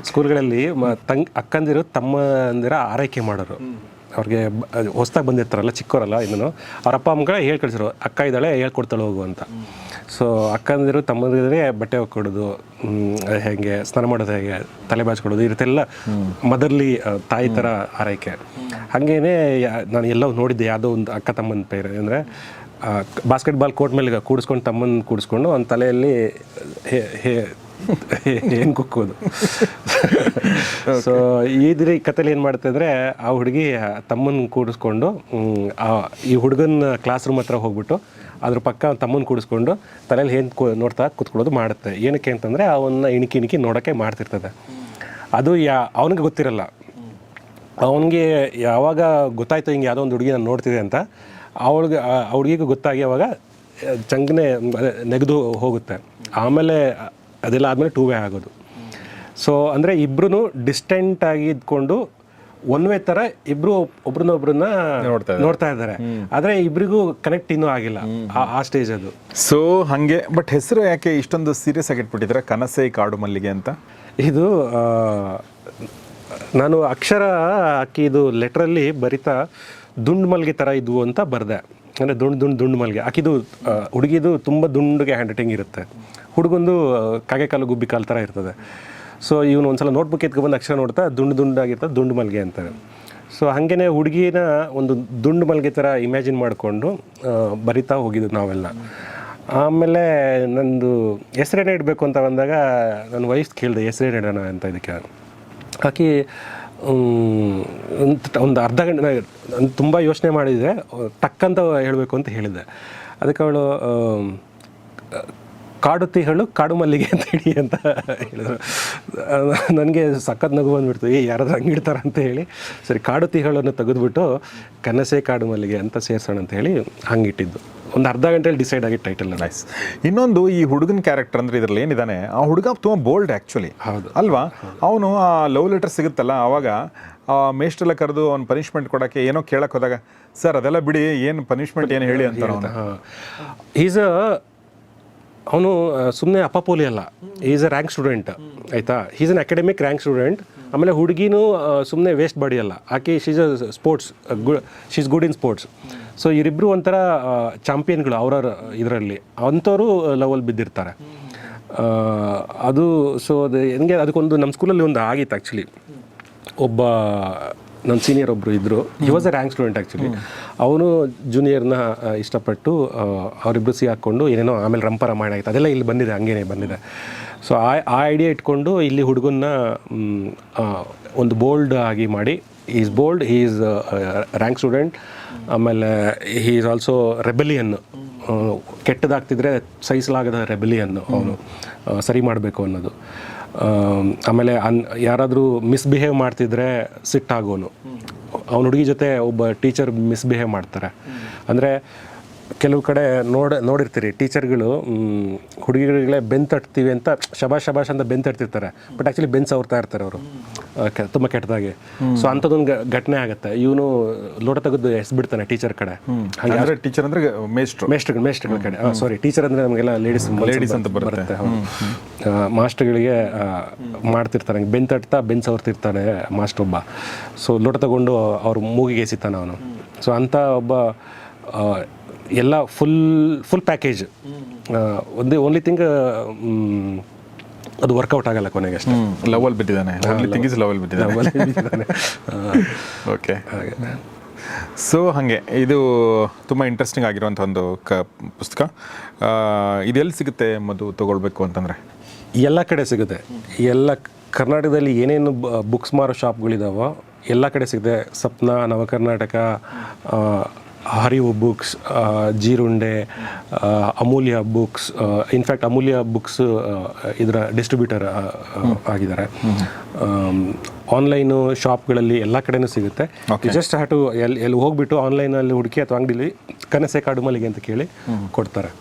ಸ್ಕೂಲ್ಗಳಲ್ಲಿ ತಂಗ್ ಅಕ್ಕಂದಿರು ತಮ್ಮಂದಿರ ಆರೈಕೆ ಮಾಡೋರು. ಅವ್ರಿಗೆ ಹೊಸ್ದಾಗಿ ಬಂದಿರ್ತಾರಲ್ಲ ಚಿಕ್ಕವರಲ್ಲ ಇನ್ನೂ ಅವ್ರ ಅಪ್ಪ ಅಮ್ಮಗಳ ಹೇಳಿ ಅಕ್ಕ ಇದ್ದಾಳೆ ಹೇಳ್ಕೊಡ್ತಾಳೆ ಹೋಗು ಅಂತ. ಸೊ ಅಕ್ಕಂದಿರು ತಮ್ಮಂದಿರೇ ಬಟ್ಟೆ ಹೋಗ್ಕೊಡೋದು ಹೇಗೆ, ಸ್ನಾನ ಮಾಡೋದು ಹೇಗೆ, ತಲೆ ಬಾಚ್ಕೊಡೋದು ಈ ರೀತಿ ಎಲ್ಲ ಮದರ್ಲಿ ತಾಯಿ ಥರ ಆರೈಕೆ. ಹಾಗೇನೆ ನಾನು ಎಲ್ಲೋ ನೋಡಿದ್ದೆ, ಯಾವುದೋ ಒಂದು ಅಕ್ಕ ತಮ್ಮನ ಪೇರು, ಅಂದರೆ ಬಾಸ್ಕೆಟ್ಬಾಲ್ ಕೋರ್ಟ್ ಮೇಲೆ ಕೂಡಿಸ್ಕೊಂಡು ತಮ್ಮನ ಕೂಡಿಸ್ಕೊಂಡು ಒಂದು ತಲೆಯಲ್ಲಿ ಹೇ ಹೇ ಏನು ಕುಕ್ಕೋದು ಸೊ ಇದ್ರ ಕಥೆಲಿ ಏನು ಮಾಡುತ್ತೆ ಅಂದರೆ ಆ ಹುಡುಗಿ ತಮ್ಮನ ಕೂಡಿಸ್ಕೊಂಡು ಆ ಈ ಹುಡುಗನ ಕ್ಲಾಸ್ ರೂಮ್ ಹತ್ರ ಹೋಗ್ಬಿಟ್ಟು ಅದ್ರ ಪಕ್ಕ ತಮ್ಮನ ಕೂಡಿಸ್ಕೊಂಡು ತಲೆಯಲ್ಲಿ ಏನು ನೋಡ್ತಾ ಕೂತ್ಕೊಳ್ಳೋದು ಮಾಡುತ್ತೆ. ಏನಕ್ಕೆ ಅಂತಂದರೆ ಅವನ್ನ ಇಣಿಕಿ ಇಣಿಕಿ ನೋಡೋಕ್ಕೆ ಮಾಡ್ತಿರ್ತದೆ. ಅದು ಯಾ ಅವನಿಗೆ ಗೊತ್ತಿರಲ್ಲ. ಅವನಿಗೆ ಯಾವಾಗ ಗೊತ್ತಾಯ್ತು ಹಿಂಗೆ ಯಾವುದೋ ಒಂದು ಹುಡುಗಿನ ನೋಡ್ತಿದೆ ಅಂತ ಅವಳಿಗೆ ಆ ಹುಡುಗಿಗೆ ಗೊತ್ತಾಗಿ ಅವಾಗ ಚಂಗನೆ ನೆಗೆದು ಹೋಗುತ್ತೆ. ಆಮೇಲೆ ಅದೆಲ್ಲ ಆದಮೇಲೆ ಟೂ ವೇ ಆಗೋದು. ಸೊ ಅಂದರೆ ಇಬ್ಬರೂ ಡಿಸ್ಟೆಂಟ್ ಆಗಿ ಇದ್ಕೊಂಡು ಒನ್ ವೇ ಥರ ಇಬ್ಬರು ಒಬ್ರನ್ನೊಬ್ರನ್ನ ನೋಡ್ತಾ ನೋಡ್ತಾ ಇದ್ದಾರೆ. ಆದರೆ ಇಬ್ಬರಿಗೂ ಕನೆಕ್ಟ್ ಇನ್ನೂ ಆಗಿಲ್ಲ ಆ- ಆ ಸ್ಟೇಜ್ ಅದು. ಸೊ ಹಾಗೆ ಬಟ್ ಹೆಸರು ಯಾಕೆ ಇಷ್ಟೊಂದು ಸೀರಿಯಸ್ ಆಗಿ ಇಟ್ಬಿಟ್ಟಿದ್ರೆ ಕನಸೆ ಕಾಡು ಮಲ್ಲಿಗೆ ಅಂತ? ಇದು ನಾನು ಅಕ್ಷರ ಹಾಕಿ ಇದು ಲೆಟ್ರಲ್ಲಿ ಬರಿತಾ ದುಂಡು ಮಲ್ಲಿಗೆ ಥರ ಇದ್ವು ಅಂತ ಬರೆದೆ. ಅಂದರೆ ದುಂಡು ದುಂಡು ದುಂಡು ಮಲ್ಗೆ. ಆಕಿದು ಹುಡುಗಿದು ತುಂಬ ದುಂಡುಗೆ ಹ್ಯಾಂಡ್ ರೈಟಿಂಗ್ ಇರುತ್ತೆ. ಹುಡುಗಂದು ಕಾಗೆ ಕಾಲು ಗುಬ್ಬಿ ಕಾಲು ಥರ ಇರ್ತದೆ. ಸೊ ಇವನು ಒಂದು ಸಲ ನೋಟ್ಬುಕ್ ಎತ್ಕೊಬಂದು ಅಕ್ಷರ ನೋಡ್ತಾ ದುಂಡು ದುಂಡಾಗಿರ್ತದೆ ದುಂಡು ಮಲ್ಗೆ ಅಂತಾರೆ. ಸೊ ಹಾಗೇನೆ ಹುಡುಗಿನ ಒಂದು ದುಂಡು ಮಲ್ಗೆ ಥರ ಇಮ್ಯಾಜಿನ್ ಮಾಡಿಕೊಂಡು ಬರಿತಾ ಹೋಗಿದ್ದು ನಾವೆಲ್ಲ. ಆಮೇಲೆ ನಂದು ಹೆಸರೇನೇ ಇಡಬೇಕು ಅಂತ ಬಂದಾಗ, ನನ್ನ ವಯಸ್ಸು ಕೇಳಿದೆ ಹೆಸರೇನೇ ಇಡೋಣ ಅಂತ ಇದಕ್ಕೆ. ಹಾಕಿ ಒಂದು ಅರ್ಧ ಗಂಟೆ ನಾನು ತುಂಬ ಯೋಚನೆ ಮಾಡಿದೆ ಟಕ್ಕಂತ ಹೇಳಬೇಕು ಅಂತ ಹೇಳಿದ್ದೆ ಅದಕ್ಕೆ ಅವಳು ಕಾಡುತ್ತಿಗಳು ಕಾಡು ಮಲ್ಲಿಗೆ ಅಂತ ಹೇಳಿ ಅಂತ ಹೇಳಿದರು. ನನಗೆ ಸಖತ್ ನಗು ಬಂದ್ಬಿಡ್ತು. ಏ ಯಾರಾದ್ರೂ ಹಂಗೆ ಇಡ್ತಾರ ಅಂತ ಹೇಳಿ. ಸರಿ ಕಾಡುತ್ತಿಗಳನ್ನು ತೆಗೆದುಬಿಟ್ಟು ಕನಸೆ ಕಾಡು ಮಲ್ಲಿಗೆ ಅಂತ ಸೇರ್ಸೋಣ ಅಂತ ಹೇಳಿ ಹಂಗಿಟ್ಟಿದ್ದು ಒಂದು ಅರ್ಧ ಗಂಟೆಯಲ್ಲಿ ಡಿಸೈಡ್ ಆಗಿ ಟೈಟಲ್ ನೈಸ್ ಇನ್ನೊಂದು ಈ ಹುಡುಗನ ಕ್ಯಾರೆಕ್ಟರ್ ಅಂದ್ರೆ ಇದ್ರಲ್ಲಿ ಏನಿದಾನೆ ಆ ಹುಡುಗ ತುಂಬ ಬೋಲ್ಡ್ ಆ್ಯಕ್ಚುಲಿ ಹೌದು. ಅಲ್ವಾ? ಅವನು ಆ ಲವ್ ಲೆಟರ್ ಸಿಗುತ್ತಲ್ಲ ಅವಾಗ ಆ ಮೇಷ್ಟೆಲ್ಲ ಕರೆದು ಅವ್ನು ಪನಿಷ್ಮೆಂಟ್ ಕೊಡೋಕ್ಕೆ ಏನೋ ಕೇಳಕ್ಕೆ ಹೋದಾಗ ಸರ್ ಅದೆಲ್ಲ ಬಿಡಿ ಏನು ಪನಿಷ್ಮೆಂಟ್ ಏನು ಹೇಳಿ ಅಂತ ಅವನು ಈಸ್ ಅ ಅವನು ಸುಮ್ಮನೆ ಅಪಪೋಲಿ ಅಲ್ಲ. ಈಸ್ ಅ ರ್ಯಾಂಕ್ ಸ್ಟೂಡೆಂಟ್ ಆಯಿತಾ? Is an academic rank student ಆಮೇಲೆ ಹುಡುಗಿನೂ ಸುಮ್ಮನೆ ವೇಸ್ಟ್ ಬಾಡಿ ಅಲ್ಲ. ಆಕೆ she's a sports good she's good in sports so ಇವರಿಬ್ಬರು ಒಂಥರ ಚಾಂಪಿಯನ್ಗಳು ಅವರ ಇದರಲ್ಲಿ. ಅಂಥವರು ಲವಲ್ ಬಿದ್ದಿರ್ತಾರೆ. ಅದು ಸೊ ಅದು, ಹೆಂಗೆ, ಅದಕ್ಕೊಂದು ನಮ್ಮ ಸ್ಕೂಲಲ್ಲಿ ಒಂದು ಆಗಿತ್ತು ಆ್ಯಕ್ಚುಲಿ ಒಬ್ಬ ನನ್ನ ಸೀನಿಯರ್ ಒಬ್ಬರು ಇದ್ದರು he was a rank student actually ಅವನು ಜೂನಿಯರ್ನ ಇಷ್ಟಪಟ್ಟು ಅವರಿಬ್ಬರು ಸಿ ಹಾಕ್ಕೊಂಡು ಏನೇನೋ ಆಮೇಲೆ ರಂಪರ ಮಾಡಾಯ್ತು. ಅದೆಲ್ಲ ಇಲ್ಲಿ ಬಂದಿದೆ, ಹಂಗೇನೆ ಬಂದಿದೆ. ಸೊ ಆ ಆ ಐಡಿಯಾ ಇಟ್ಕೊಂಡು ಇಲ್ಲಿ ಹುಡುಗನ್ನ ಒಂದು ಬೋಲ್ಡ್ ಆಗಿ ಮಾಡಿ is bold he is rank student ಆಮೇಲೆ ಹೀ ಈಸ್ ಆಲ್ಸೋ ರೆಬೆಲಿಯನ್ ಕೆಟ್ಟದಾಗ್ತಿದ್ರೆ ಸಹಿಸಲಾಗದ ರೆಬೆಲಿಯನ್ನು ಅವನು. ಸರಿ ಮಾಡಬೇಕು ಅನ್ನೋದು. ಆಮೇಲೆ ಅನ್ ಯಾರಾದರೂ ಮಿಸ್ಬಿಹೇವ್ ಮಾಡ್ತಿದ್ರೆ ಸಿಟ್ಟಾಗೋನು. ಅವನ ಹುಡುಗಿ ಜೊತೆ ಒಬ್ಬ ಟೀಚರ್ ಮಿಸ್ಬಿಹೇವ್ ಮಾಡ್ತಾರೆ. ಅಂದರೆ ಕೆಲವು ಕಡೆ ನೋಡ ನೋಡಿರ್ತೀರಿ ಟೀಚರ್ಗಳು ಹುಡುಗಿಗಳಿಗೆ ಬೆನ್ ತಟ್ತೀವಿ ಅಂತ ಶಬಾ ಶಬಾಷ್ ಅಂತ ಬೆನ್ ತಟ್ತಿರ್ತಾರೆ. ಬಟ್ ಆ್ಯಕ್ಚುಲಿ ಬೆನ್ ಸವರ್ತಾ ಇರ್ತಾರೆ ಅವರು. ತುಂಬ ಕೆಟ್ಟದಾಗಿ. ಸೊ ಅಂಥದ್ದೊಂದು ಘಟನೆ ಆಗುತ್ತೆ. ಇವನು ಲೋಟ ತೆಗೆದು ಎಸ್ಬಿಡ್ತಾನೆ ಟೀಚರ್ ಕಡೆ. ಹಾಗೆ ಟೀಚರ್ ಅಂದ್ರೆ ಮೇಸ್ಟ್ರು ಮೇಸ್ಟ್ರುಗಳು ಮೇಸ್ಟ್ರುಗಳ ಕಡೆ. ಸಾರಿ ಟೀಚರ್ ಅಂದರೆ ನಮಗೆಲ್ಲ ಲೇಡೀಸ್ ಲೇಡೀಸ್ ಅಂತ ಬರುತ್ತೆ. ಮಾಸ್ಟರ್ಗಳಿಗೆ ಮಾಡ್ತಿರ್ತಾನೆ ಬೆನ್ ತಟ್ತಾ ಬೆನ್ ಸವರ್ತಿರ್ತಾನೆ ಮಾಸ್ಟರ್ ಒಬ್ಬ. ಸೊ ಲೋಟ ತಗೊಂಡು ಅವ್ರ ಮೂಗಿಗೆ ಎಸಿತಾನೆ ಅವನು. ಸೊ ಅಂಥ ಒಬ್ಬ ಎಲ್ಲ ಫುಲ್ ಫುಲ್ ಪ್ಯಾಕೇಜ್ ಒಂದೇ ಓನ್ಲಿ ಥಿಂಗ್ ಅದು ವರ್ಕೌಟ್ ಆಗಲ್ಲ ಕೊನೆಗೆ ಅಷ್ಟೇ. ಲವಲ್ ಬಿಟ್ಟಿದ್ದಾನೆ. ಥಿಂಗ್ ಇಸ್ ಲವಲ್ ಬಿಟ್ಟಿದ್ದಾನೆ. ಓಕೆ ಸೊ ಹಾಗೆ. ಇದು ತುಂಬ ಇಂಟ್ರೆಸ್ಟಿಂಗ್ ಆಗಿರುವಂಥ ಒಂದು ಕ ಪುಸ್ತಕ. ಇದೆಲ್ಲಿ ಸಿಗುತ್ತೆ ಮದು ತೊಗೊಳ್ಬೇಕು ಅಂತಂದರೆ? ಎಲ್ಲ ಕಡೆ ಸಿಗುತ್ತೆ. ಎಲ್ಲ ಕರ್ನಾಟಕದಲ್ಲಿ ಏನೇನು ಬುಕ್ಸ್ ಮಾರೋ ಶಾಪ್ಗಳಿದಾವೋ ಎಲ್ಲ ಕಡೆ ಸಿಗುತ್ತೆ. Sapna Navakarnataka Harivu books Jeerunde Amulya books in fact Amulya books ಇದರ ಡಿಸ್ಟ್ರಿಬ್ಯೂಟರ್ ಆಗಿದ್ದಾರೆ. ಆನ್ಲೈನು ಶಾಪ್ಗಳಲ್ಲಿ ಎಲ್ಲ ಕಡೆನೂ ಸಿಗುತ್ತೆ. ಜಸ್ಟ್ ಹ್ಯಾಟು ಎಲ್ಲಿ ಎಲ್ಲಿ ಹೋಗ್ಬಿಟ್ಟು ಆನ್ಲೈನಲ್ಲಿ ಹುಡುಕಿ ಅಥವಾ ಅಂಗಡಿಲಿ ಕನಸೆ ಕಾಡು ಮಲ್ಲಿಗೆ ಅಂತ ಕೇಳಿ ಕೊಡ್ತಾರೆ.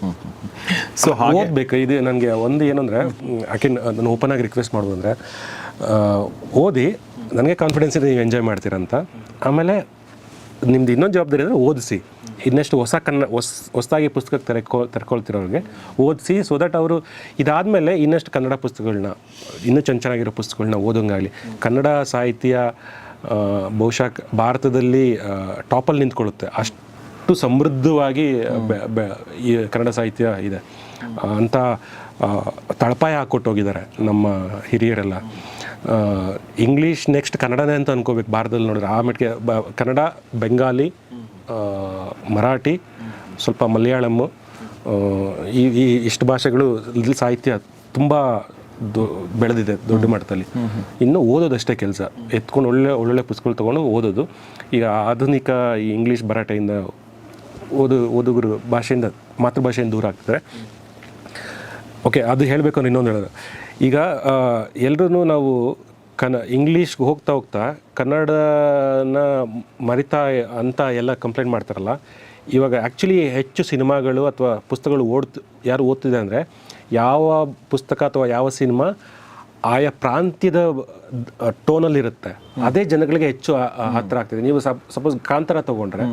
ಸೊ ಓದಬೇಕು ಇದು ನನಗೆ ಒಂದು ಏನಂದರೆ ಆಕೆ ನಾನು ಓಪನ್ ಆಗಿ ರಿಕ್ವೆಸ್ಟ್ ಮಾಡೋದು ಅಂದರೆ ಓದಿ ನನಗೆ ಕಾನ್ಫಿಡೆನ್ಸ್ ಇದೆ ನೀವು ಎಂಜಾಯ್ ಮಾಡ್ತೀರಂತ ಆಮೇಲೆ ನಿಮ್ದು ಇನ್ನೊಂದು ಜವಾಬ್ದಾರಿ ಅಂದರೆ ಓದಿಸಿ. ಇನ್ನಷ್ಟು ಹೊಸ ಕನ್ನ ಹೊಸ ಹೊಸದಾಗಿ ಪುಸ್ತಕ ತೆರೆಕೊ ತೆರ್ಕೊಳ್ತಿರೋರಿಗೆ ಓದಿಸಿ ಸೊ ದಟ್ ಅವರು ಇದಾದಮೇಲೆ ಇನ್ನಷ್ಟು ಕನ್ನಡ ಪುಸ್ತಕಗಳನ್ನ ಇನ್ನೂ ಚೆನ್ನ ಚೆನ್ನಾಗಿರೋ ಪುಸ್ತಕಗಳನ್ನ ಓದೋಂಗಾಗಲಿ. ಕನ್ನಡ ಸಾಹಿತ್ಯ ಬಹುಶಃ ಭಾರತದಲ್ಲಿ ಟಾಪಲ್ಲಿ ನಿಂತ್ಕೊಳ್ಳುತ್ತೆ. ಅಷ್ಟು ಸಮೃದ್ಧವಾಗಿ ಈ ಕನ್ನಡ ಸಾಹಿತ್ಯ ಇದೆ. ಅಂತ ತಳಪಾಯ ಹಾಕ್ಕೊಟ್ಟೋಗಿದ್ದಾರೆ ನಮ್ಮ ಹಿರಿಯರೆಲ್ಲ. ಇಂಗ್ಲೀಷ್ ನೆಕ್ಸ್ಟ್ ಕನ್ನಡನೇ ಅಂತ ಅನ್ಕೋಬೇಕು ಭಾರತದಲ್ಲಿ ನೋಡಿದ್ರೆ. ಆ ಮಟ್ಟಿಗೆ ಬ ಕನ್ನಡ ಬೆಂಗಾಲಿ ಮರಾಠಿ ಸ್ವಲ್ಪ ಮಲಯಾಳಂ ಈ ಈ ಇಷ್ಟು ಭಾಷೆಗಳು ಇಲ್ಲಿ ಸಾಹಿತ್ಯ ತುಂಬ ದೊ ಬೆಳೆದಿದೆ ದೊಡ್ಡ ಮಟ್ಟದಲ್ಲಿ. ಇನ್ನು ಓದೋದಷ್ಟೇ ಕೆಲಸ. ಎತ್ಕೊಂಡು ಒಳ್ಳೆ ಒಳ್ಳೊಳ್ಳೆ ಪುಸ್ತಕಗಳು ತೊಗೊಂಡು ಓದೋದು. ಈಗ ಆಧುನಿಕ ಈ ಇಂಗ್ಲೀಷ್ ಭರಾಟೆಯಿಂದ ಓದು ಓದುಗರು ಭಾಷೆಯಿಂದ ಮಾತೃಭಾಷೆಯಿಂದ ದೂರ ಆಗ್ತಾರೆ. ಓಕೆ ಅದು ಹೇಳಬೇಕು ಅಂದ್ರೆ ಇನ್ನೊಂದು ಹೇಳೋದು. ಈಗ ಎಲ್ಲರೂ ನಾವು ಕನ್ನ ಇಂಗ್ಲೀಷ್ಗೆ ಹೋಗ್ತಾ ಹೋಗ್ತಾ ಕನ್ನಡನ ಮರಿತಾ ಅಂತ ಎಲ್ಲ ಕಂಪ್ಲೇಂಟ್ ಮಾಡ್ತಾರಲ್ಲ ಇವಾಗ ಆ್ಯಕ್ಚುಲಿ ಹೆಚ್ಚು ಸಿನಿಮಾಗಳು ಅಥವಾ ಪುಸ್ತಕಗಳು ಓಡ್ತ ಯಾರು ಓದ್ತಿದೆ ಅಂದರೆ ಯಾವ ಪುಸ್ತಕ ಅಥವಾ ಯಾವ ಸಿನಿಮಾ ಆಯಾ ಪ್ರಾಂತ್ಯದ ಟೋನಲ್ಲಿರುತ್ತೆ ಅದೇ ಜನಗಳಿಗೆ ಹೆಚ್ಚು ಹತ್ರ ಆಗ್ತಿದೆ. ನೀವು ಸಪೋಸ್ ಕಾಂತಾರ ತಗೊಂಡ್ರೆ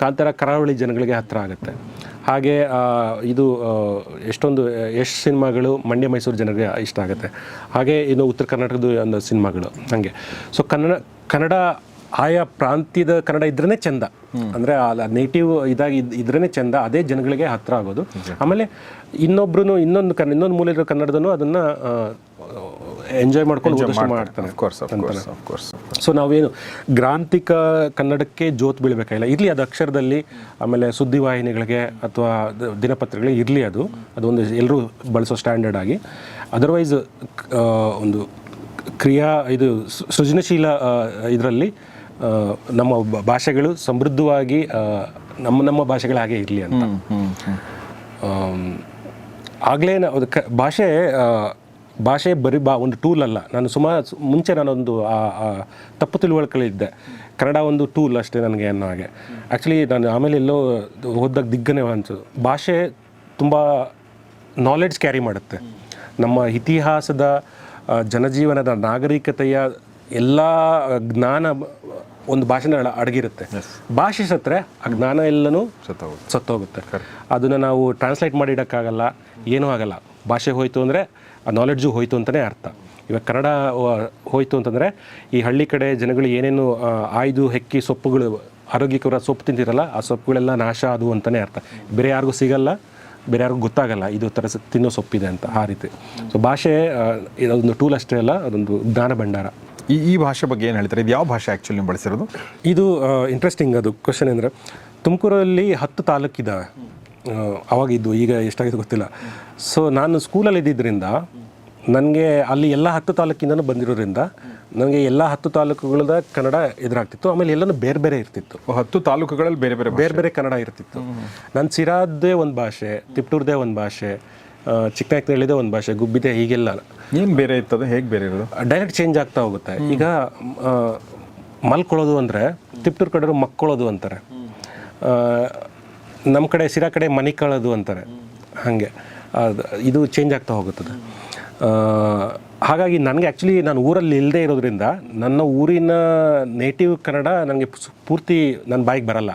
ಕಾಂತಾರ ಕರಾವಳಿ ಜನಗಳಿಗೆ ಹತ್ರ ಆಗುತ್ತೆ. ಹಾಗೆ ಇದು ಎಷ್ಟೊಂದು ಎಷ್ಟು ಸಿನಿಮಾಗಳು ಮಂಡ್ಯ ಮೈಸೂರು ಜನರಿಗೆ ಇಷ್ಟ ಆಗುತ್ತೆ. ಹಾಗೆ ಇನ್ನು ಉತ್ತರ ಕರ್ನಾಟಕದ ಒಂದು ಸಿನಿಮಾಗಳು ಹಾಗೆ. ಸೊ ಕನ್ನಡ ಕನ್ನಡ ಆಯಾ ಪ್ರಾಂತ್ಯದ ಕನ್ನಡ ಇದ್ರೇ ಚೆಂದ. ಅಂದರೆ ನೇಟಿವ್ ಇದಾಗಿ ಇದ್- ಇದ್ರೇ ಚೆಂದ ಅದೇ ಜನಗಳಿಗೆ ಹತ್ರ ಆಗೋದು. ಆಮೇಲೆ ಇನ್ನೊಬ್ರು ಇನ್ನೊಂದು ಕನ್ನ ಇನ್ನೊಂದು ಮೂಲೆ ಕನ್ನಡದನು ಅದನ್ನು ಎಂಜಾಯ್ ಮಾಡ್ಕೊಂಡು ಮಾಡ್ತಾನೆ ಕೋರ್ಸ್ ಕೋರ್ಸ್ ಕೋರ್ಸ್ ಸೊ ನಾವೇನು ಗ್ರಾಂಥಿಕ ಕನ್ನಡಕ್ಕೆ ಜೋತ್ ಬೀಳಬೇಕಾಗಿಲ್ಲ. ಇರಲಿ ಅದು ಅಕ್ಷರದಲ್ಲಿ ಆಮೇಲೆ ಸುದ್ದಿವಾಹಿನಿಗಳಿಗೆ ಅಥವಾ ದಿನಪತ್ರಿಕೆಗಳಿಗೆ ಇರಲಿ ಅದು. ಅದೊಂದು ಎಲ್ಲರೂ ಬಳಸೋ ಸ್ಟ್ಯಾಂಡರ್ಡ್ ಆಗಿ. ಅದರ್ವೈಸ್ ಒಂದು ಕ್ರಿಯಾ ಇದು ಸೃಜನಶೀಲ ಇದರಲ್ಲಿ ನಮ್ಮ ಭಾಷೆಗಳು ಸಮೃದ್ಧವಾಗಿ ನಮ್ಮ ನಮ್ಮ ಭಾಷೆಗಳ ಹಾಗೆ ಇರಲಿ ಅಂತ. ಆಗಲೇ ಭಾಷೆ ಭಾಷೆ ಬರೀ ಬಾ ಒಂದು ಟೂಲ್ ಅಲ್ಲ. ನಾನು ಸುಮಾರು ಮುಂಚೆ ನಾನೊಂದು ತಪ್ಪು ತಿಳುವಳಿಕೆಗಳಿದ್ದೆ ಕನ್ನಡ ಒಂದು ಟೂಲ್ ಅಷ್ಟೇ ನನಗೆ ಅನ್ನೋ ಹಾಗೆ. ಆ್ಯಕ್ಚುಲಿ ನಾನು ಆಮೇಲೆ ಎಲ್ಲೋ ಓದಾಗ ದಿಗ್ಗನೆ ಅನ್ಸೋದು ಭಾಷೆ ತುಂಬ ನಾಲೆಡ್ಜ್ ಕ್ಯಾರಿ ಮಾಡುತ್ತೆ. ನಮ್ಮ ಇತಿಹಾಸದ ಜನಜೀವನದ ನಾಗರಿಕತೆಯ ಎಲ್ಲ ಜ್ಞಾನ ಒಂದು ಭಾಷೆನ ಅಡಗಿರುತ್ತೆ. ಭಾಷೆ ಸತ್ರೆ ಆ ಜ್ಞಾನ ಎಲ್ಲನೂ. ಸತ್ತೋಗುತ್ತೆ. ಅದನ್ನು ನಾವು ಟ್ರಾನ್ಸ್ಲೇಟ್ ಮಾಡಿಡೋಕ್ಕಾಗಲ್ಲ ಏನೂ ಆಗಲ್ಲ. ಭಾಷೆ ಹೋಯಿತು ಅಂದರೆ ಆ ನಾಲೆಡ್ಜು ಹೋಯಿತು ಅಂತಲೇ ಅರ್ಥ. ಇವಾಗ ಕನ್ನಡ ಹೋಯಿತು ಅಂತಂದರೆ ಈ ಹಳ್ಳಿ ಕಡೆ ಜನಗಳು ಏನೇನು ಆಯ್ದು ಹೆಕ್ಕಿ ಸೊಪ್ಪುಗಳು ಆರೋಗ್ಯಕರ ಸೊಪ್ಪು ತಿಂತಿರಲ್ಲ ಆ ಸೊಪ್ಪುಗಳೆಲ್ಲ ನಾಶ ಅದು ಅಂತಲೇ ಅರ್ಥ. ಬೇರೆ ಯಾರಿಗೂ ಸಿಗಲ್ಲ ಬೇರೆ ಯಾರಿಗೂ ಗೊತ್ತಾಗಲ್ಲ ಇದು ಥರ ತಿನ್ನೋ ಸೊಪ್ಪಿದೆ ಅಂತ ಆ ರೀತಿ. ಸೊ ಭಾಷೆ ಇದೊಂದು ಟೂಲ್ ಅಷ್ಟೇ ಅಲ್ಲ ಅದೊಂದು ಜ್ಞಾನ ಭಂಡಾರ. ಈ ಈ ಭಾಷೆ ಬಗ್ಗೆ ಏನು ಹೇಳ್ತಾರೆ? ಇದು ಯಾವ ಭಾಷೆ ಆ್ಯಕ್ಚುಲಿ ನೀವು ಬಳಸಿರೋದು? ಇದು ಇಂಟ್ರೆಸ್ಟಿಂಗ್ ಅದು. ಕ್ವಶನ್ ಅಂದರೆ ತುಮಕೂರಲ್ಲಿ ಹತ್ತು ತಾಲೂಕಿದ್ದಾವೆ ಅವಾಗಿದ್ದು ಈಗ ಎಷ್ಟಾಗಿದೆ ಗೊತ್ತಿಲ್ಲ. ಸೊ ನಾನು ಸ್ಕೂಲಲ್ಲಿ ಇದ್ದಿದ್ದರಿಂದ ನನಗೆ ಅಲ್ಲಿ ಎಲ್ಲ ಹತ್ತು ತಾಲೂಕಿಂದನೂ ಬಂದಿರೋದ್ರಿಂದ ನನಗೆ ಎಲ್ಲ ಹತ್ತು ತಾಲೂಕುಗಳದ ಕನ್ನಡ ಎದುರಾಗ್ತಿತ್ತು. ಆಮೇಲೆ ಎಲ್ಲನೂ ಬೇರೆ ಬೇರೆ ಇರ್ತಿತ್ತು. ಹತ್ತು ತಾಲೂಕುಗಳಲ್ಲಿ ಬೇರೆ ಬೇರೆ ಬೇರೆ ಬೇರೆ ಕನ್ನಡ ಇರ್ತಿತ್ತು. ನನ್ನ ಸಿರಾದ್ದೇ ಒಂದು ಭಾಷೆ ತಿಪ್ಟೂರ್ದೇ ಒಂದು ಭಾಷೆ ಚಿಕ್ಕನಾಯಕನಹಳ್ಳಿದೇ ಒಂದು ಭಾಷೆ ಗುಬ್ಬಿದೆ ಹೀಗೆಲ್ಲ. ಏನು ಬೇರೆ ಇರ್ತದೆ? ಹೇಗೆ ಬೇರೆ ಇರೋದು? ಡೈರೆಕ್ಟ್ ಚೇಂಜ್ ಆಗ್ತಾ ಹೋಗುತ್ತೆ. ಈಗ ಮಲ್ಕೊಳ್ಳೋದು ಅಂದರೆ ತಿಪ್ಟೂರು ಕಡೆಯವರು ಮಕ್ಕೊಳ್ಳೋದು ಅಂತಾರೆ. ನಮ್ಮ ಕಡೆ, ಸಿರಾ ಕಡೆ ಮನೆ ಕಳೋದು ಅಂತಾರೆ. ಹಾಗೆ. ಇದು ಚೇಂಜ್ ಆಗ್ತಾ ಹೋಗುತ್ತದೆ. ಹಾಗಾಗಿ ನನಗೆ ಆ್ಯಕ್ಚುಲಿ ನಾನು ಊರಲ್ಲಿ ಇಲ್ಲದೆ ಇರೋದ್ರಿಂದ ನನ್ನ ಊರಿನ ನೇಟಿವ್ ಕನ್ನಡ ನನಗೆ ಪೂರ್ತಿ ನನ್ನ ಬಾಯಿಗೆ ಬರಲ್ಲ.